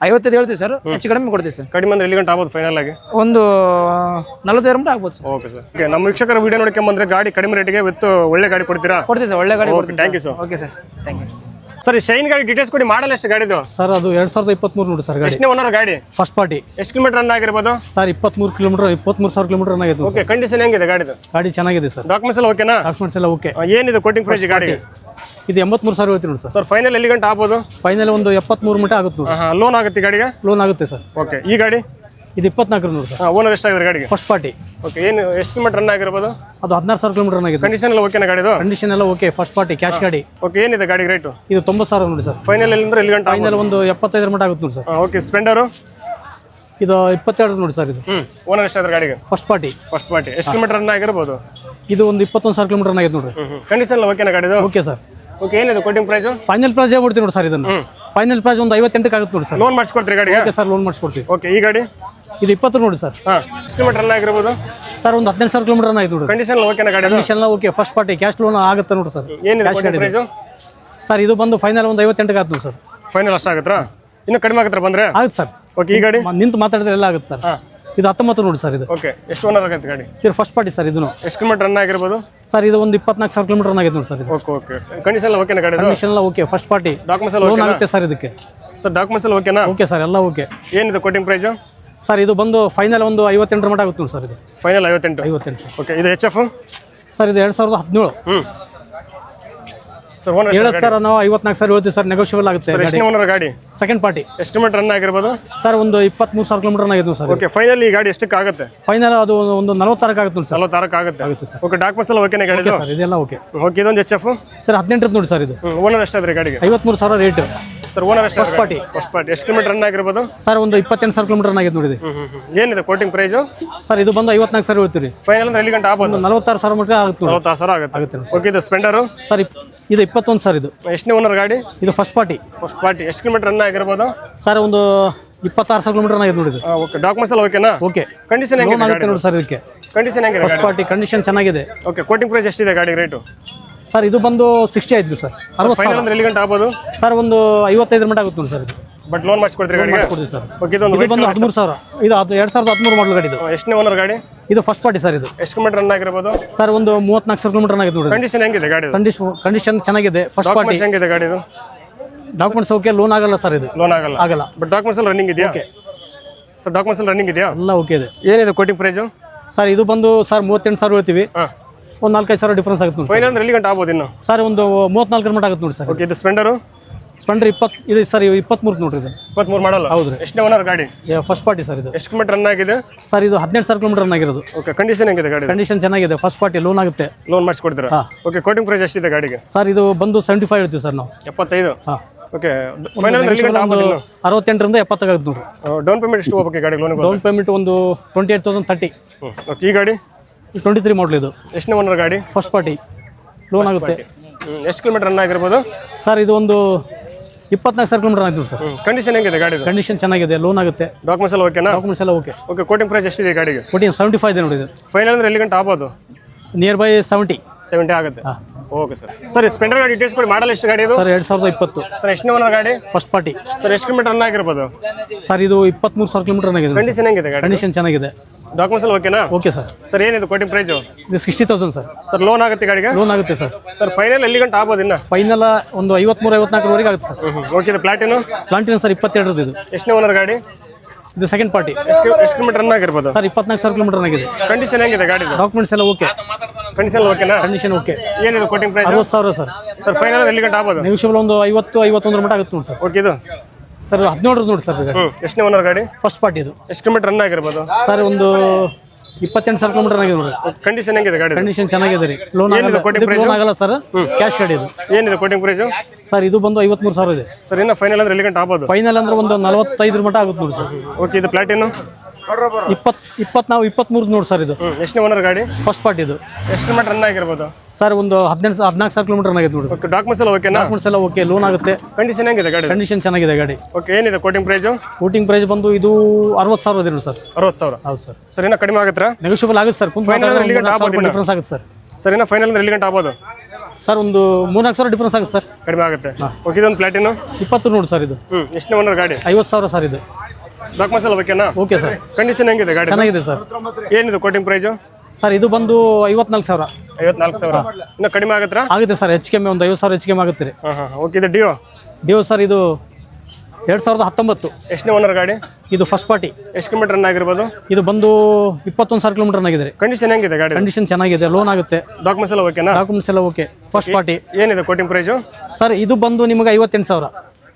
ಐವತ್ತೈದು ಹೇಳ್ತೀವಿ ಸರ್ ಹೆಚ್ಚು ಕಡಿಮೆ ಕೊಡ್ತೀವಿ ಸರ್. ಕಡಿಮೆ ಅಂದ್ರೆ ಎಲ್ಲಿ ಗಂಟೆ ಆಗ್ಬೋದು ಫೈನಲ್ ಆಗಿ? ಒಂದು ನಲವತ್ತೈದು ಗಂಟೆ ಆಗ್ಬೋದು ಸರ್. ಓಕೆ ಸರ್ ಓಕೆ ನಮ್ಮ ವೀಕ್ಷಕರ ವಿಡಿಯೋ ನೋಡ್ಕೊಂಬಂದ್ರೆ ಗಾಡಿ ಕಡಿಮೆ ರೇಟಿಗೆ ವಿತ್ ಒಳ್ಳೆ ಗಾಡಿ ಕೊಡ್ತೀರಾ? ಕೊಡ್ತೀವಿ ಸರ್ ಒಳ್ಳೆ ಗಾಡಿ ಕೊಡ್ತೀವಿ thank you sir okay sir thank you sir Shine ಗಾಡಿ ಡೀಟೇಲ್ಸ್ ಕೊಡಿ ಮಾಡಲ್ ಎಷ್ಟು ಗಾಡಿದು? ಸರ್ ಅದು ಎರಡು ಸಾವಿರದ ಇಪ್ಪತ್ಮೂರು ನೋಡಿ ಸರ್ ಗಾಡಿ. ಎಷ್ಟನೇ ಓನರ್ ಗಾಡಿ? ಫಸ್ಟ್ ಪಾರ್ಟಿ ಎಷ್ಟು ಕಿಲೋಮೀಟರ್ ರನ್ ಆಗಿರ್ಬೋದು? ಸರ್ ಇಪ್ಪತ್ತ್ಮೂರು ಕಿಲೋಮೀಟರ್ ಇಪ್ಪತ್ತ್ಮೂರು ಸಾವಿರ ಕಿಲೋಮೀಟರ್ ಆಗಿದೆ ಓಕೆ ಕಂಡೀಷನ್ ಹೆಂಗಿದೆ ಗಾಡಿದು? ಗಾಡಿ ಚೆನ್ನಾಗಿದೆ ಸರ್. ಡಾಕ್ಯುಮೆಂಟ್ಸ್ ಎಲ್ಲ ಓಕೆನಾ ಡಾಕ್ಯುಮೆಂಟ್ಸ್ ಎಲ್ಲ ಓಕೆ ಏನಿದೆ ಕೋಟಿಂಗ್ ಪ್ರೈಸ್ ಗಾಡಿ? ಇದು ಎಂಬತ್ಮೂರು ಸಾವಿರ ಹೇಳ್ತೀವಿ ನೋಡಿ ಸರ್. ಸರ್ ಫೈನಲ್ ಎಲ್ಲಿ ಗಂಟೆ ಆಗ್ಬೋದು? ಫೈನಲ್ ಒಂದು ಎಪ್ಪತ್ಮೂರು ಮಟ್ಟ ಆಗುತ್ತೆ ನೋಡಿ. ಹಾಂ ಲೋನ್ ಆಗುತ್ತೆ ಗಾಡಿಗೆ? ಲೋನ್ ಆಗುತ್ತೆ ಸರ್. ಓಕೆ ಈ ಗಾಡಿ? ಇದು ಇಪ್ಪತ್ನಾಲ್ಕು ನೋಡಿ ಸರ್. ಓನರ್ ಎಷ್ಟಾಗಿದೆ ಗಾಡಿಗೆ? ಫಸ್ಟ್ ಪಾರ್ಟಿ ಓಕೆ ಏನು ಎಷ್ಟು ಕಿಲೋಮೀಟರ್ ರನ್ ಆಗಿರ್ಬೋದು? ಅದು ಹದಿನಾರು ಸಾವಿರ ಕಿಲೋಮೀಟರ್ ಆಗಿದೆ. ಕಂಡೀಷನ್ ಎಲ್ಲ ಓಕೆನಾ ಗಾಡಿದು? ಕಂಡೀಷನ್ ಎಲ್ಲ ಓಕೆ ಫಸ್ಟ್ ಪಾರ್ಟಿ ಕ್ಯಾಶ್ ಗಾಡಿ. ಓಕೆ ಏನಿದೆ ಗಾಡಿ ರೇಟು ಇದು ತೊಂಬತ್ತು ಸಾವಿರ ನೋಡಿ ಸರ್. ಫೈನಲ್ ಎಲ್ಲಿಂದ್ರೆ ಇಲ್ಲಿ ಗಂಟೆ ಫೈನಲ್ ಒಂದು ಎಪ್ಪತ್ತೈದರ ಮಟ್ಟ ಆಗುತ್ತೆ ನೋಡಿ ಸರ್. ಓಕೆ ಸ್ಪೆಂಡರು ಇದು ಇಪ್ಪತ್ತೆರಡು ನೋಡಿ ಸರ್ ಇದು. ಓನರ್ ಓನರ್ ಎಷ್ಟಾದ್ರೆ ಗಾಡಿಗೆ? ಫಸ್ಟ್ ಪಾರ್ಟಿ ಫಸ್ಟ್ ಪಾರ್ಟಿ ಎಷ್ಟು ಕಿಲೋಮೀಟರ್ ರನ್ ಆಗಿರ್ಬೋದು? ಇದು ಒಂದು ಇಪ್ಪತ್ತೊಂದು ಸಾವಿರ ಕಿಲೋಮೀಟರ್ ಆಗಿದೆ ನೋಡ್ರಿ. ಹ್ಞೂ ಕಂಡೀಷನ್ ಎಲ್ಲ ಓಕೆನಾ ಗಾಡಿ ಓಕೆ ಸರ್ ಓಕೆ ಏನಿದೆ ಕೋಟಿಂಗ್ ಪ್ರೈಸ್ ಫೈನಲ್ ಪ್ರೈಸ್ ಹೇಳ್ಬಿಡ್ತೀವಿ ನೋಡಿ ಸರ್ ಇದನ್ನು? ಫೈನಲ್ ಪ್ರೈಸ್ ಒಂದು ಐವತ್ತೆಂಟಕ್ಕೆ ಆಗುತ್ತೆ ನೋಡಿ ಸರ್ ಲೋನ್ ಮಾಡಿಸ್ಕೊಡ್ತೀರಿ ಗಾಡಿ ಓಕೆ ಸರ್ ಲೋನ್ ಮಾಡಿಸ್ಕೊಡ್ತೀವಿ. ಓಕೆ ಈ ಗಾಡಿ? ಇದು ಇಪ್ಪತ್ತು ನೋಡಿ ಸರ್. ಎಷ್ಟು ಕಿಲೋಮೀಟರ್ ರನ್ ಆಗಿರ್ಬೋದು? ಸರ್ ಒಂದು ಹದಿನೈದು ಸಾವಿರ ಕಿಲೋಮೀಟರ್ ಆಯ್ತು ನೋಡಿ. ಕಂಡೀಷನ್ ಓಕೆನಾ ಕಂಡೀಷನ್ ಎಲ್ಲ okay first party cash loan ಆಗುತ್ತೆ ನೋಡಿ ಸರ್. ಏನಿದೆ ಗಾಡಿ ಪ್ರೈಸು ಸರ್ ಇದು ಬಂದು ಫೈನಲ್ ಒಂದು ಐವತ್ತೆಂಟಕ್ಕೆ ಆಗ್ತದೆ ಸರ್. ಫೈನಲ್ ಅಷ್ಟಾಗತ್ತಾ ಇನ್ನು ಕಡಿಮೆ ಆಗುತ್ತಾ ಬಂದ್ರೆ? ಆಗುತ್ತೆ ಸರ್. ಓಕೆ ಈ ಗಾಡಿ? ನಿಂತು ಮಾತಾಡಿದ್ರೆ ಎಲ್ಲ ಆಗುತ್ತೆ ಸರ್. ಇದು ಹತ್ತೊಂಬತ್ತು ನೋಡಿ ಸರ್ ಇದು. ಓಕೆ ಎಷ್ಟು ಓನರ್ ಆಗುತ್ತೆ ಗಾಡಿ? ಸರ್ ಫಸ್ಟ್ ಪಾರ್ಟಿ ಸರ್ ಇದನ್ನು. ಎಷ್ಟು ಕಿಲೋಮೀಟರ್ ರನ್ ಆಗಿರ್ಬೋದು? ಸರ್ ಇದು ಒಂದು ಇಪ್ಪತ್ನಾಲ್ಕು ಸಾವಿರ ಕಿಲೋಮೀಟರ್ ಆಗಿದೆ ನೋಡಿ ಸರ್ ಇದು. ಓಕೆ ಓಕೆ ಕಂಡೀಷನ್ ಓಕೆನಾ ಗಾಡಿ ಕಂಡೀಷನ್ ಎಲ್ಲ ಓಕೆ ಫಸ್ಟ್ ಪಾರ್ಟಿ ಡಾಕ್ಯುಮೆಂಟ್ಸ್ ಎಲ್ಲ ಓಕೆನಾ ಆಗುತ್ತೆ ಸರ್ ಇದಕ್ಕೆ. ಸರ್ ಡಾಕ್ಯುಮೆಂಟ್ಸ್ ಎಲ್ಲ ಓಕೆನಾ ಓಕೆ ಸರ್ ಎಲ್ಲ ಓಕೆ ಏನಿದೆ ಕೋಟಿಂಗ್ ಪ್ರೈಸು ಸರ್ ಇದು ಬಂದು ಫೈನಲ್ ಒಂದು ಐವತ್ತೆಂಟರ ಮಟ್ಟ ಆಗುತ್ತೆ ನೋಡಿ ಸರ್ ಇದು. ಫೈನಲ್ ಐವತ್ತೆಂಟು. ಐವತ್ತೆಂಟು ಸರ್ ಓಕೆ ಇದು ಎಚ್ ಎಫ್ ಸರ್ ಇದು ಎರಡು ಸಾವಿರದ ಹದಿನೇಳು. ಹ್ಞೂ ಸರ್ ಓನರ್ ಹೇಳೋದು ಸರ್ ನಾವು ಐವತ್ನಾಲ್ಕು ಸಾವಿರ ಹೇಳ್ತೀವಿ ಸರ್ ನೆಗೋಷಿಯಬಲ್ ಆಗುತ್ತೆ ಗಾಡಿ. ಓನರ್ ಗಾಡಿ? ಸೆಕೆಂಡ್ ಪಾರ್ಟಿ ಎಷ್ಟು ಮೀಟರ್ ರನ್ ಆಗಿರ್ಬೋದು? ಸರ್ ಒಂದು ಇಪ್ಪತ್ತ್ಮೂರು ಸಾವಿರ ಕಿಲೋಮೀಟರ್ ಆಗಿದೆ ಸರ್ ಓಕೆ ಫೈನಲ್ ಈ ಗಾಡಿ ಎಷ್ಟಕ್ಕೆ ಆಗುತ್ತೆ? ಫೈನಲ್ ಅದು ಒಂದು ನಲವತ್ತಾರಕ್ಕೆ ಆಗುತ್ತೆ ಸರ್ ಸರ್ ನಲವತ್ತಾರಕ್ಕೆ ಆಗುತ್ತೆ. ಆಗುತ್ತೆ ಸರ್ ಓಕೆ ಡಾಕ್ಯುಮೆಂಟ್ಸ್ ಎಲ್ಲ ಓಕೆನೇ ಗಾಡಿ ಸರ್ ಇದೆಲ್ಲ ಓಕೆ ಓಕೆ ಇದೊಂದು ಎಚ್ ಎಫ್ ಸರ್ ಹದಿನೆಂಟು ನೋಡಿ ಸರ್ ಇದು. ಓನರ್ ಎಷ್ಟಾದ್ರೆ ಗಾಡಿಗೆ? ಐವತ್ಮೂರು ಸಾವಿರ ರೇಟ್ ಸರ್ ಓನರ್ ಎಷ್ಟು ಫಸ್ಟ್ ಪಾರ್ಟಿ ಫಸ್ಟ್ ಪಾರ್ಟಿ ಎಷ್ಟು ಕಿಲೋಮೀಟರ್ ರನ್ ಆಗಿರ್ಬೋದು? ಸರ್ ಒಂದು ಇಪ್ಪತ್ತೆಂಟು ಸಾವಿರ ಕಿಲೋಮೀಟರ್ ಆಗಿದೆ ನೋಡಿದೆ. ಏನಿದೆ ಕೋಟಿಂಗ್ ಪ್ರೈಸು ಸರ್ ಇದು ಬಂದು ಐವತ್ನಾಲ್ಕು ಸಾವಿರ ಹೇಳ್ತೀವಿ ಫೈನಲ್ ಅಂದ್ರೆ ಎಲ್ಲಿ ಗಂಟೆ ಆಗ್ಬೋದು? ನಲವತ್ತಾರು ಸಾವಿರ ಮಟ್ಟ ಆಗುತ್ತೆ ನಲವತ್ತಾರು ಸಾವಿರ ಆಗುತ್ತೆ. ಆಗುತ್ತೆ ಓಕೆ ಇದು ಸ್ಪೆಂಡರು ಸರ್ ಇದು ಇಪ್ಪತ್ತೊಂದು ಸರ್ ಇದು. ಎಷ್ಟನೇ ಓನರ್ ಗಾಡಿ? ಇದು ಫಸ್ಟ್ ಪಾರ್ಟಿ ಫಸ್ಟ್ ಪಾರ್ಟಿ ಎಷ್ಟು ಕಿಲೋಮೀಟರ್ ರನ್ ಆಗಿರ್ಬೋದು? ಸರ್ ಒಂದು ಇಪ್ಪತ್ತಾರು ಸಾವಿರ ಕಿಲೋಮೀಟರ್ ಆಗಿದೆ ನೋಡಿದ್ದು ಓಕೆ ಡಾಕ್ಯುಮೆಂಟ್ಸ್ ಎಲ್ಲ ಓಕೆನಾ ಓಕೆ ಕಂಡೀಷನ್ ಹೆಂಗೆ ನೋಡಿ ಸರ್ ಇದಕ್ಕೆ. ಕಂಡೀಷನ್ ಹೆಂಗೆ ಫಸ್ಟ್ ಪಾರ್ಟಿ ಕಂಡೀಷನ್ ಚೆನ್ನಾಗಿದೆ. ಓಕೆ ಕೋಟಿಂಗ್ ಪ್ರೈಸ್ ಎಷ್ಟಿದೆ ಗಾಡಿ ರೇಟು ಸರ್ ಇದು ಬಂದು ಸಿಕ್ಸ್ಟಿ ಆಯ್ತು ಸರ್ ಅರವತ್ತು ಫೈನಲ್ ಸಾವಿರ. ಅಂದ್ರೆ ಎಲ್ಲಿ ಗಂಟೆ ಆಗ್ಬೋದು? ಸರ್ ಒಂದು ಐವತ್ತೈದು ಮಟ್ಟ ಆಗುತ್ತೆ ನೋಡಿ ಸರ್ ಇದು. ಬಟ್ ಲೋನ್ ಮಾಡಿಸ್ಕೊಡ್ತೀರಿ ಗಾಡಿಗೆ? ಕೊಡ್ತೀವಿ ಸರ್. ಓಕೆ ಇದೊಂದು ಇದು ಬಂದು ಹದಿಮೂರು ಸಾವಿರ. ಇದು ಅದು ಎರಡು ಸಾವಿರದ ಹದಿಮೂರು ಮಾಡಲ್ ಗಾಡಿ ಇದು. ಎಷ್ಟನೇ ಓನರ್ ಗಾಡಿ? ಇದು ಫಸ್ಟ್ ಪಾರ್ಟಿ ಸರ್ ಇದು. ಎಷ್ಟು ಕಿಲೋಮೀಟರ್ ರನ್ ಆಗಿರ್ಬೋದು? ಸರ್ ಒಂದು ಮೂವತ್ನಾಲ್ಕು ಸಾವಿರ ಕಿಲೋಮೀಟರ್ ಆಗಿದೆ ನೋಡಿ ಕಂಡೀಷನ್ ಹೆಂಗಿದೆ ಗಾಡಿ ಕಂಡೀಷನ್ ಕಂಡೀಷನ್ ಚೆನ್ನಾಗಿದೆ. ಫಸ್ಟ್ ಪಾರ್ಟಿ ಹೆಂಗಿದೆ ಗಾಡಿ ಇದು? ಡಾಕ್ಯುಮೆಂಟ್ಸ್ ಓಕೆ ಲೋನ್ ಆಗಲ್ಲ ಸರ್ ಇದು. ಲೋನ್ ಆಗಲ್ಲ. ಆಗಲ್ಲ. ಬಟ್ ಡಾಕ್ಯುಮೆಂಟ್ಸ್ ಎಲ್ಲ ರನ್ನಿಂಗ್ ಇದೆಯಾ? ಸರ್ ಡಾಕ್ಯುಮೆಂಟ್ಸ್ ಎಲ್ಲ ರನ್ನಿಂಗ್ ಇದೆಯಾ? ಎಲ್ಲ ಓಕೆ ಇದೆ. ಏನಿದೆ ಕೋಟಿಂಗ್ ಪ್ರೈಸು ಸರ್ ಇದು ಬಂದು ಸರ್ ಮೂವತ್ತೆಂಟು ಸಾವಿರ ಹೇಳ್ತೀವಿ. ಹಾಂ. ಒಂದು ನಾಲ್ಕೈದು ಸಾವಿರ ಡಿಫ್ರೆನ್ಸ್ ಆಗುತ್ತೆ ನೋಡಿ ಫೈನಲ್ ಅಂದ್ರೆ ಎಲ್ಲಿ ಗಂಟೆ ಆಗ್ಬೋದು ಇನ್ನು? ಸರ್ ಒಂದು ಮೂವತ್ನಾಲ್ಕು ಮಟ್ಟ ಆಗುತ್ತೆ ನೋಡಿ ಸರ್. ಓಕೆ ಇದು ಸ್ಪೆಂಡರು ಸ್ಪೆಂಡರ್ ಇಪ್ಪತ್ತು ಇದು ಸರ್ ಇಪ್ಪತ್ತ್ಮೂರು ನೋಡ್ರಿ ಇದು. ಇಪ್ಪತ್ಮೂರು ಮಾಡಲ್ಲ? ಹೌದು ಎಷ್ಟನೇ ಓನರ್ ಗಾಡಿ? ಫಸ್ಟ್ ಪಾರ್ಟಿ ಸರ್ ಇದು. ಎಷ್ಟು ಕಿಲೋಮೀಟರ್ ರನ್ ಆಗಿದೆ? ಸರ್ ಇದು ಹದಿನೆಂಟು ಸಾವಿರ ಕಿಲೋಮೀಟರ್ ಆಗಿರೋದು. ಓಕೆ ಕಂಡೀಷನ್ ಹೆಂಗಿದೆ ಗಾಡಿ ಕಂಡೀಷನ್ ಚೆನ್ನಾಗಿದೆ ಫಸ್ಟ್ ಪಾರ್ಟಿ ಲೋನ್ ಆಗುತ್ತೆ. ಲೋನ್ ಮಾಡಿಸ್ಕೊಡ್ತೀರಾ? ಓಕೆ ಕೋಟಿಂಗ್ ಪ್ರೈಸ್ ಎಷ್ಟಿದೆ ಗಾಡಿಗೆ? ಸರ್ ಇದು ಬಂದು ಸೆವೆಂಟಿ ಫೈವ್ ಇರ್ತೀವಿ ಸರ್ ನಾವು. ಎಪ್ಪತ್ತೈದು? ಹಾಂ. ಓಕೆ ಅರವತ್ತೆಂಟರಿಂದ ಎಪ್ಪತ್ತಾಗುತ್ತೆ ನೋಡ್ರಿ ಡೌನ್ ಪೇಮೆಂಟ್ ಎಷ್ಟು ಹೋಗಬೇಕು ಗಾಡಿ ಲೋನ್ ಡೌನ್ ಪೇಮೆಂಟ್ ಒಂದು twenty eight thousand thirty okay ಈ ಗಾಡಿ? ಟ್ವೆಂಟಿ ತ್ರೀ ಮಾಡಲ್ ಇದು. ಎಷ್ಟನೇ ಓನರ್ ಗಾಡಿ? ಫಸ್ಟ್ ಪಾರ್ಟಿ ಲೋನ್ ಆಗುತ್ತೆ. ಎಷ್ಟು ಕಿಲೋಮೀಟರ್ ರನ್ ಆಗಿರ್ಬೋದು? ಸರ್ ಇದು ಒಂದು ಇಪ್ಪತ್ನಾಲ್ಕು ಸಾವಿರ ಕಿಲೋಮೀಟರ್ ಆಗಿದೆ ಸರ್ ಕಂಡೀಷನ್ ಹೆಂಗಿದೆ ಗಾಡಿ ಕಂಡೀಷನ್ ಚೆನ್ನಾಗಿದೆ ಲೋನ್ ಆಗುತ್ತೆ. ಡಾಕ್ಯುಮೆಂಟ್ಸ್ ಎಲ್ಲ ಓಕೆನಾ ಡಾಕ್ಯುಮೆಂಟ್ಸ್ ಎಲ್ಲ ಓಕೆ ಓಕೆ ಕೋಟಿಂಗ್ ಪ್ರೈಸ್ ಎಷ್ಟಿದೆ ಗಾಡಿಗೆ? ಕೋಟಿಂಗ್ ಸೆವೆಂಟಿ ಫೈವ್ ಇದೆ ನೋಡಿ ಇದು. ಫೈನಲ್ ಅಂದ್ರೆ ಎಲ್ಲಿ ಗಂಟೆ ಆಗ್ಬೋದು? ನಿಯರ್ ಬೈ ಸೆವೆಂಟಿ ಸೆವೆಂಟಿ ಆಗುತ್ತೆ ಓಕೆ ಸರ್ ಸರ್ ಸ್ಪೆಂಡರ್ ಗಾಡಿ ಡೀಟೇಲ್ಸ್ ಕೊಡಿ ಮಾಡಲ್ ಎಷ್ಟು ಗಾಡಿ ಇದು? ಸರ್ ಎರಡು ಸಾವಿರದ ಇಪ್ಪತ್ತು. ಸರ್ ಎಷ್ಟು ಓನರ್ ಗಾಡಿ? ಫಸ್ಟ್ ಪಾರ್ಟಿ ಸರ್ ಎಷ್ಟು ಕಿಲೋಮೀಟರ್ ರನ್ ಆಗಿರ್ಬೋದು? ಸರ್ ಇದು ಇಪ್ಪತ್ತ್ಮೂರು ಸಾವಿರ ಕಿಲೋಮೀಟರ್ ಆಗಿದೆ ಕಂಡೀಷನ್ ಹೆಂಗಿದೆ ಕಂಡೀಷನ್ ಚೆನ್ನಾಗಿದೆ. ಡಾಕ್ಯುಮೆಂಟ್ಸ್ ಎಲ್ಲ ಓಕೆನಾ ಓಕೆ ಸರ್ ಸರ್ ಏನಿದೆ ಕೋಟಿಂಗ್ ಪ್ರೈಸು ಇದು sixty thousand sir sir loan ಆಗುತ್ತೆ ಗಾಡಿಗೆ? ಲೋನ್ ಆಗುತ್ತೆ ಸರ್ ಸರ್ ಫೈನಲ್ ಎಲ್ಲಿ ಗಂಟೆ ಆಗ್ಬೋದು ಇನ್ನ? ಫೈನಲ್ ಒಂದು ಐವತ್ಮೂರು ಐವತ್ನಾಲ್ಕರವರೆಗೆ ಆಗುತ್ತೆ ಸರ್ ಓಕೆ ಪ್ಲಾಟಿನು ಪ್ಲಾಂಟಿನ ಸರ್ ಇಪ್ಪತ್ತೆರಡರದ್ದು ಇದು. ಎಷ್ಟನೇ ಓನರ್ ಗಾಡಿ? ಇದು ಸೆಕೆಂಡ್ ಪಾರ್ಟಿ ಎಷ್ಟು ಎಷ್ಟು ಕಿಲೋಮೀಟರ್ ರನ್ ಆಗಿರ್ಬೋದು? ಸರ್ ಇಪ್ಪತ್ನಾಲ್ಕು ಸಾವಿರ ಕಿಲೋಮೀಟರ್ ಆಗಿದೆ. ಕಂಡೀಷನ್ ಹೇಗಿದೆ ಗಾಡಿ ಡಾಕ್ಯುಮೆಂಟ್ಸ್ ಎಲ್ಲ ಓಕೆ ಕಂಡೀಷನ್ ಓಕೆನಾ ಕಂಡೀಷನ್ ಓಕೆ ಏನಿದೆ ಕೋಟಿಂಗ್ ಪ್ರೈಸ್ ಅರವತ್ತು ಸಾವಿರ ಸರ್ ಸರ್ ಫೈನಲ್ ಎಲ್ಲಿ ಗಂಟೆ ಆಗ್ಬೋದು? ನಿಮಿಷ ಒಂದು ಐವತ್ತು ಐವತ್ತೊಂದರ ಮಟ್ಟ ಆಗುತ್ತೆ ನೋಡಿ ಸರ್ ಓಕೆ ಇದು. ಸರ್ ಹದಿನೇಳು ನೋಡಿ ಸರ್ ಎಷ್ಟನೇ ಓನರ್ ಗಾಡಿ? ಫಸ್ಟ್ ಪಾರ್ಟಿ ಇದು. ಎಷ್ಟು ಕಿಲೋಮೀಟರ್ ರನ್ ಆಗಿರ್ಬೋದು? ಸರ್ ಒಂದು ಇಪ್ಪತ್ತೆಂಟು ಸಾವಿರ ಕಿಲೋಮೀಟರ್ ಆಗಿದೆ ನೋಡಿ ಕಂಡೀಷನ್ ಹೆಂಗಿದೆ ಗಾಡಿ ಕಂಡೀಷನ್ ಚೆನ್ನಾಗಿದೆ ರೀ. ಲೋನ್ ಏನಿದೆ ಕೋಟಿ ಪ್ರೈಸ್ ಲೋನ್ ಆಗಲ್ಲ ಸರ್. ಕ್ಯಾಶ್ ಗಾಡಿ ಇದು. ಏನಿದೆ ಕೋಟಿಂಗ್ ಪ್ರೈಸ್ ಸರ್ ಇದು ಬಂದು ಐವತ್ಮೂರು ಸಾವಿರ ಇದೆ. ಸರ್ ಇನ್ನ ಫೈನಲ್ ಅಂದ್ರೆ ಎಲ್ಲಿ ಗಂಟೆ ಆಗ್ಬೋದು? ಫೈನಲ್ ಅಂದ್ರೆ ಒಂದು ನಲವತ್ತೈದರ ಮಟ್ಟ ಆಗುತ್ತೆ ನೋಡಿ ಸರ್. ಓಕೆ ಇದು ಪ್ಲಾಟಿನು ಇಪ್ಪತ್ ಇಪ್ಪತ್ ನಾವು ಇಪ್ಪತ್ಮೂರು ನೋಡಿ ಸರ್ ಇದು. ಎಷ್ಟನೇ ಓನರ್ ಗಾಡಿ? ಫಸ್ಟ್ ಪಾರ್ಟ್ ಇದು. ಎಷ್ಟು ಕಿಲೋಮೀಟರ್ ರನ್ ಆಗಿರ್ಬೋದು? ಸರ್ ಒಂದು ಹದಿನೆಂಟು ಹದಿನಾಲ್ಕು ಸಾವಿರ ಕಿಲೋಮೀಟರ್ ಆಗಿದೆ ನೋಡಿ. ಓಕೆ ಡಾಕ್ಯುಮೆಂಟ್ಸ್ ಎಲ್ಲ ಓಕೆನಾ ಡಾಕ್ಯುಮೆಂಟ್ಸ್ ಎಲ್ಲ ಓಕೆ ಲೋನ್ ಆಗುತ್ತೆ. ಕಂಡೀಷನ್ ಹೆಂಗಿದೆ ಗಾಡಿ? ಕಂಡೀಷನ್ ಚೆನ್ನಾಗಿದೆ ಗಾಡಿ. ಓಕೆ ಏನಿದೆ ಕೋಟಿಂಗ್ ಪ್ರೈಸ್ ಕೋಟಿಂಗ್ ಪ್ರೈಸ್ ಬಂದು ಇದು ಅರವತ್ತು ಸಾವಿರ ಇದೆ ನೋಡಿ ಸರ್. ಅರವತ್ತು ಸಾವಿರ? ಹೌದು ಸರ್. ಸರ್ ಕಡಿಮೆ ಆಗುತ್ತಾ? ನೆಗೋಷಿಯಬಲ್ ಆಗುತ್ತೆ ಸರ್? ಡಿಫ್ರೆನ್ಸ್ ಆಗುತ್ತೆ ಸರ್. ಸರ್ ಫೈನಲ್ ಅಂದ್ರೆ ಎಲ್ಲಿ ಗಂಟೆ ಆಗ್ಬೋದು? ಸರ್ ಒಂದು ಮೂರ್ನಾಲ್ಕು ಸಾವಿರ ಡಿಫ್ರೆನ್ಸ್ ಆಗುತ್ತೆ ಸರ್. ಕಡಿಮೆ ಆಗುತ್ತೆ. ಓಕೆ ಇದೊಂದು ಪ್ಲಾಟಿನು ಇಪ್ಪತ್ತು ನೋಡಿ ಸರ್ ಇದು. ಹ್ಞೂ ಎಷ್ಟನೇ ಓನರ್ ಗಾಡಿ? ಐವತ್ತು ಸಾವಿರ ಸರ್ ಇದು. ಡಾಕ್ಯುಮೆಂಟ್ಸ್ ಎಲ್ಲ ಓಕೆನಾ ಓಕೆ ಸರ್ ಕಂಡೀಷನ್ ಹೆಂಗಿದೆ ಗಾಡಿ? ಚೆನ್ನಾಗಿದೆ ಸರ್ ಏನಿದೆ ಕೋಟಿಂಗ್ ಪ್ರೈಸು ಸರ್ ಇದು ಬಂದು ಐವತ್ನಾಲ್ಕು ಸಾವಿರ. ಐವತ್ನಾಲ್ಕು ಸಾವಿರ. ಇನ್ನೂ ಕಡಿಮೆ ಆಗುತ್ತಾ? ಆಗುತ್ತೆ ಸರ್ ಹೆಚ್ಚು ಕಮ್ಮಿ ಒಂದು ಐವತ್ತು ಸಾವಿರ ಹೆಚ್ಚು ಕಮ್ಮಿ ಆಗುತ್ತೆ ರೀ. ಹಾಂ ಹಾಂ ಓಕೆ ಇದು ಡಿಯೋ ಡಿಯೋ ಸರ್ ಇದು ಎರಡು ಸಾವಿರದ ಹತ್ತೊಂಬತ್ತು. ಎಷ್ಟನೇ ಓನರ್ ಗಾಡಿ? ಇದು ಫಸ್ಟ್ ಪಾರ್ಟಿ ಎಷ್ಟು ಕಿಲೋಮೀಟರ್ ರನ್ ಆಗಿರ್ಬೋದು? ಇದು ಬಂದು ಇಪ್ಪತ್ತೊಂದು ಸಾವಿರ ಕಿಲೋಮೀಟರ್ ಆಗಿದೆ ಕಂಡೀಷನ್ ಹೆಂಗಿದೆ ಗಾಡಿ? ಕಂಡೀಷನ್ ಚೆನ್ನಾಗಿದೆ ಲೋನ್ ಆಗುತ್ತೆ. ಡಾಕ್ಯುಮೆಂಟ್ಸ್ ಎಲ್ಲ ಓಕೆನಾ ಡಾಕ್ಯುಮೆಂಟ್ಸ್ ಎಲ್ಲ ಓಕೆ ಫಸ್ಟ್ ಪಾರ್ಟಿ ಏನಿದೆ ಕೋಟಿಂಗ್ ಪ್ರೈಸು ಸರ್ ಇದು ಬಂದು ನಿಮಗೆ ಐವತ್ತೆಂಟು ಸಾವಿರ.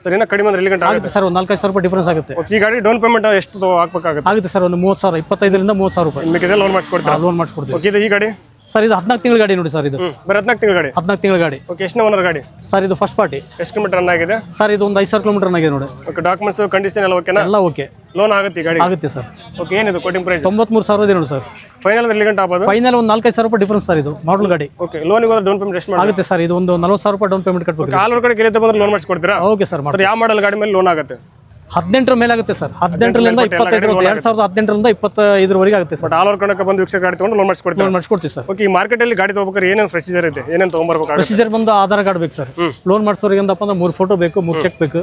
ಸರ್ ಇನ್ನೂ ಕಡಿಮೆ ಅಂದ್ರೆ ಎಲ್ಲಿ ಗಂಟೆ ಆಗುತ್ತೆ ಸರ್ ಒಂದು ನಾಲ್ಕೈದು ಸಾವಿರ ರೂಪಾಯಿ ಡಿಫ್ರೆನ್ಸ್ ಆಗುತ್ತೆ. ಈ ಗಾಡಿ ಡೌನ್ ಪೇಮೆಂಟ್ ಎಷ್ಟು ಹಾಕ್ಬೇಕಾಗುತ್ತೆ? ಆಗುತ್ತೆ ಸರ್ ಒಂದು ಮೂವತ್ತು ಸಾವಿರ ಇಪ್ಪತ್ತೈದರಿಂದ ಮೂವತ್ತು ಸಾವಿರ ರೂಪಾಯಿ. ಲೋನ್ ಮಾಡಿಸ್ಕೊಡ್ತೀರಾ? ಲೋನ್ ಮಾಡಿಸ್ಕೊಡ್ತೀವಿ. ಓಕೆ ಇದು ಈ ಗಾಡಿ? ಸರ್ ಇದು ಹದಿನಾಲ್ಕು ತಿಂಗಳ ಗಾಡಿ ನೋಡಿ ಸರ್ ಇದು. ಬರೀ ಹದಿನಾಲ್ಕು ತಿಂಗಳ ಗಾಡಿ? ಹದಿನಾಲ್ಕು ತಿಂಗಳ ಗಾಡಿ. ಓಕೆ ಎಷ್ಟು ಓನರ್ ಗಾಡಿ? ಸರ್ ಇದು ಫಸ್ಟ್ ಪಾರ್ಟಿ ಎಷ್ಟು ಕಿಲೋಮೀಟರ್ ರನ್ ಆಗಿದೆ? ಸರ್ ಇದು ಒಂದು ಐದು ಸಾವಿರ ಕಿಲೋಮೀಟರ್ ಆಗಿದೆ ನೋಡಿ. ಓಕೆ ಡಾಕ್ಯುಮೆಂಟ್ಸ್ ಕಂಡೀಷನ್ ಎಲ್ಲ ಓಕೆನಾ ಎಲ್ಲ ಓಕೆ ಲೋನ್ ಆಗುತ್ತೆ ಗಾಡಿ ಆಗುತ್ತೆ ಸರ್. ಓಕೆ ಏನಿದೆ ಕೋಟಿಂಗ್ ಪ್ರೈಸ್ ತೊಂಬತ್ಮೂರು ಸಾವಿರ ಇದೆ ನೋಡಿ ಸರ್. ಫೈನಲ್ ಎಲ್ಲಿ ಗಂಟೆ ಆಗ್ಬೋದು? ಫೈನಲ್ ಒಂದು ನಾಲ್ಕೈದು ಸಾವಿರ ರೂಪಾಯಿ ಡಿಫ್ರೆನ್ಸ್ ಸರ್ ಇದು ಮಾಡಲ್ ಗಾಡಿ. ಓಕೆ ಲೋನಿಗೆ ಹೋದ್ರೆ ಡೌನ್ ಪೇಮೆಂಟ್ ಎಷ್ಟು ಆಗುತ್ತೆ ಸರ್ ಇದು ಒಂದು ನಲ್ವತ್ತು ಸಾವಿರ ರೂಪಾಯಿ ಡೌನ್ ಪೇಮೆಂಟ್ ಕಟ್ಟಬೇಕು ಆಲ್ ಕಡೆ ಗೆಲ್ಲಿದ್ದ ಬಂದ್ರೆ ಲೋನ್ ಮಾಡಿಸ್ಕೊಡ್ತೀರಾ ಓಕೆ ಸರ್ ಮಾಡಿ ಸರ್ ಯಾವ ಮಾಡಲ್ ಗಾಡಿ ಮೇಲೆ ಲೋನ್ ಆಗುತ್ತೆ? ಹದಿನೆಂಟರ ಮೇಲೆ ಆಗುತ್ತೆ ಸರ್. ಹದಿನೆಂಟರಿಂದ ಇಪ್ಪತ್ತೈದರ ಎರಡ್ ಸಾವಿರದ ಹದಿನೆಂಟರಿಂದ ಇಪ್ಪತ್ತೈದರವರೆಗೆ ಆಗುತ್ತೆ ಸರ್. ಬಟ್ ಆಲ್ ಓವರ್ ಕಡೆ ಬಂದು ವೀಕ್ಷಕ ಗಾಡಿ ತೊಗೊಂಡು ಲೋನ್ ಮಾಡಿಸ್ಕೊಡ್ತೀವಿ ಲೋನ್ ಮಾಡಿಸ್ಕೊಡ್ತೀವಿ ಸರ್. ಓಕೆ ಈ ಮಾರ್ಕೆಟಲ್ಲಿ ಗಾಡಿ ತೊಗೋಬೇಕಾದ್ರೆ ಏನೇನು ಪ್ರೊಸೀಜರ್ ಇದೆ? ಏನೇನು ತೊಗೊಂಬರ್ಬೇಕು ಪ್ರೊಸೀಜರ್ ಬಂದು ಆಧಾರ್ ಕಾರ್ಡ್ ಬೇಕು ಸರ್. ಲೋನ್ ಮಾಡಿಸೋರಿಗೆ ಅಂದ್ರೆ ಮೂರು ಫೋಟೋ ಬೇಕು ಮೂರು ಚೆಕ್ ಬೇಕು.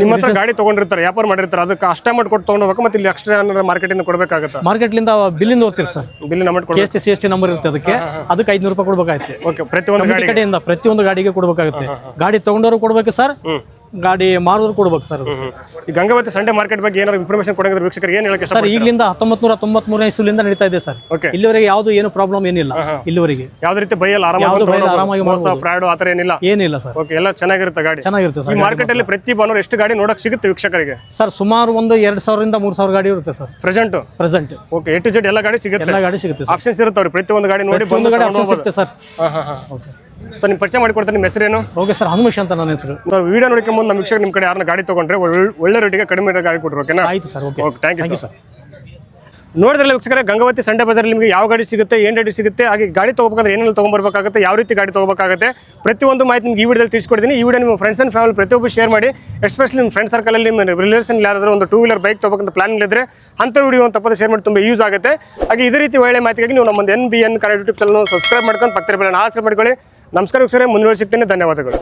ನಿಮ್ಮ ಹತ್ರ ಗಾಡಿ ತೊಗೊಂಡಿರ್ತಾರೆ ವ್ಯಾಪಾರ ಮಾಡಿರ್ತಾರೆ ಅದಕ್ಕೆ ಅಷ್ಟ ಅಮೌಂಟ್ ಕೊಟ್ಟು ತೊಗೊಂಡು ಮತ್ತೆ ಇಲ್ಲಿ ಎಕ್ಸ್ಟ್ರಾ ಏನಾರ ಮಾರ್ಕೆಟಿಂದ ಕೊಡಬೇಕಾಗುತ್ತೆ? ಮಾರ್ಕೆಟ್ಲಿಂದ ಬಿಲ್ಲಿಂದ ಓದ್ತೀರಿ ಸರ್. ಬಿಲ್ ಅಮೌಂಟ್ ಕೊಡಿ S T C S T number ಇರುತ್ತೆ ಅದಕ್ಕೆ. ಅದಕ್ಕೆ ಐದುನೂರು ರೂಪಾಯಿ ಕೊಡಬೇಕಾಗುತ್ತೆ ಓಕೆ ಪ್ರತಿಯೊಂದು ಗಾಡಿ ಕಡೆಯಿಂದ ಪ್ರತಿಯೊಂದು ಗಾಡಿಗೆ ಕೊಡಬೇಕಾಗುತ್ತೆ. ಗಾಡಿ ತಗೊಂಡವರು ಕೊಡಬೇಕು ಸರ್. ಗಾಡಿ ಮಾರೋರು ಕೊಡ್ಬೇಕು ಸರ್ ಅದು. ಈ ಗಂಗಾವತಿ ಸಂಡೆ ಮಾರ್ಕೆಟ್ ಬಗ್ಗೆ ಏನಾದ್ರು ಇನ್ಫಾರ್ಮೇಶನ್ ಕೊಡಂಗಿದ್ರೆ ವೀಕ್ಷಕರಿಗೆ ಏನು ಹೇಳಕ್ಕೆ ಸರ್ ಈಗಲಿಂದ ಹತ್ತೊಂಬತ್ತು ನೂರ ತೊಂಬತ್ಮೂರನೇ ಇಸುಲಿಂದ ನಡೀತಾ ಇದೆ ಸರ್. ಓಕೆ ಇಲ್ಲಿವರೆಗೆ ಯಾವುದು ಏನು ಪ್ರಾಬ್ಲಮ್ ಏನಿಲ್ಲ ಇಲ್ಲಿವರೆಗೆ. ಯಾವುದೇ ರೀತಿ ಬೈಯಲ್ಲಿ ಯಾವ್ದು ಬೈಯಲ್ಲಿ ಆರಾಮಾಗಿ ಆರಾಮಾಗಿ ಮೋಸ ಫ್ರಾಡ್ ಆ ಥರ ಏನಿಲ್ಲ? ಏನಿಲ್ಲ ಸರ್. ಓಕೆ ಎಲ್ಲ ಚೆನ್ನಾಗಿರುತ್ತೆ ಗಾಡಿ. ಚೆನ್ನಾಗಿರುತ್ತೆ ಈ ಸರ್ ಮಾರ್ಕೆಟ್ ಅಲ್ಲಿ ಪ್ರತಿ ಭಾನುವಾರ ಎಷ್ಟು ಗಾಡಿ ನೋಡಕ್ ಸಿಗುತ್ತೆ ವೀಕ್ಷಕರಿಗೆ? ಸರ್ ಸುಮಾರು ಒಂದು ಎರಡು ಸಾವಿರದಿಂದ ಮೂರು ಸಾವಿರ ಗಾಡಿ ಇರುತ್ತೆ sir. Present present okay A to Z ಎಲ್ಲ ಗಾಡಿ ಸಿಗುತ್ತೆ? ಎಲ್ಲ ಗಾಡಿ ಸಿಗುತ್ತೆ ಸರ್. ಆಪ್ಷನ್ಸ್ ಇರುತ್ತೆ ಅವ್ರಿಗೆ ಒಂದು ಗಾಡಿ ನೋಡಿ ಒಂದು ಗಾಡಿ ಆಪ್ಷನ್ ಸಿಗುತ್ತೆ ಸರ್. ಹಾಂ ಹಾಂ ಹಾಂ. ಹೌದು ಸರ್. ಸೊ ನಿಮ್ಮ ಪರಿಚಯ ಮಾಡಿಕೊಡ್ತಾರೆ ನಿಮ್ಮ ಹೆಸರೇನು? ಓಕೆ ಸರ್ ಹನುಮೇಶ್ ಅಂತ ನನ್ನ ಹೆಸರು. ವಿಡಿಯೋ ಬಂದು ನಮ್ಮ ವೀಕ್ಷಕರು ನಿಮ್ಮ ಕಡೆ ಯಾರನ್ನ ಗಾಡಿ ತೊಗೊಂಡ್ರೆ ಒಳ್ಳೆ ರೇಟಿಗೆ ಕಡಿಮೆ ರೇಟ್ ಗಾಡಿ ಕೊಟ್ಟರು ಓಕೆನಾ ಆಯ್ತು sir okay okay thank you sir ನೋಡಿದ್ರೆ ನೋಡಿದ್ರಲ್ಲ ವೀಕ್ಷಕರೇ ಗಂಗಾವತಿ ಸಂಡೆ ಬಜಾರಲ್ಲಿ ನಿಮಗೆ ಯಾವ ಗಾಡಿ ಸಿಗುತ್ತೆ ಏನು ರೇಟ್ ಸಿಗುತ್ತೆ ಹಾಗೆ ಗಾಡಿ ತೊಗೋಬೇಕಂದ್ರೆ ಏನೆಲ್ಲ ತೊಗೊಂಬರ್ಬೇಕಾಗುತ್ತೆ ಯಾವ ರೀತಿ ಗಾಡಿ ತೊಗೋಬೇಕಾಗುತ್ತೆ ಪ್ರತಿಯೊಂದು ಮಾಹಿತಿ ನಿಮ್ಗೆ ಈ ವಿಡಿಯೋದಲ್ಲಿ ತಿಳಿಸ್ಕೊಡ್ತೀನಿ. ಈ ವಿಡಿಯೋ ನಿಮ್ಮ ಫ್ರೆಂಡ್ಸ್ ಆ್ಯಂಡ್ ಫ್ಯಾಮಿಲಿ ಪ್ರತಿಯೊಬ್ಬರು ಶೇರ್ ಮಾಡಿ ಎಸ್ಪೆಷಲಿ ನಿಮ್ಮ ಫ್ರೆಂಡ್ ಸರ್ಕಲಲ್ಲಿ ನಿಮ್ಮ ರಿಲೇಷನ್ ಯಾರಾದರೂ ಒಂದು ಟೂ ವೀಲರ್ ಬೈಕ್ ತೊಗೋಬೇಕಂತ ಪ್ಲಾನ್ ಇದ್ದರೆ ಅಂಥ ವಿಡಿಯೋ ಒಂದು ತಪ್ಪದೆ ಶೇರ್ ಮಾಡಿ ತುಂಬ ಯೂಸ್ ಆಗುತ್ತೆ. ಹಾಗೆ ಇದೇ ರೀತಿ ಒಳ್ಳೆ ಮಾಹಿತಿಗಾಗಿ ನೀವು ನಮ್ಮ N B N Kannada YouTube channel subscribe ಮಾಡ್ಕೊಂಡು ಪಕ್ಕದ ಆಸರೆ ಮಾಡ್ಕೊಳ್ಳಿ. ನಮಸ್ಕಾರ ವೀಕ್ಷಕರೇ ಮುಂದುವರೆ ಸಿಗ್ತೇನೆ ಧನ್ಯವಾದಗಳು.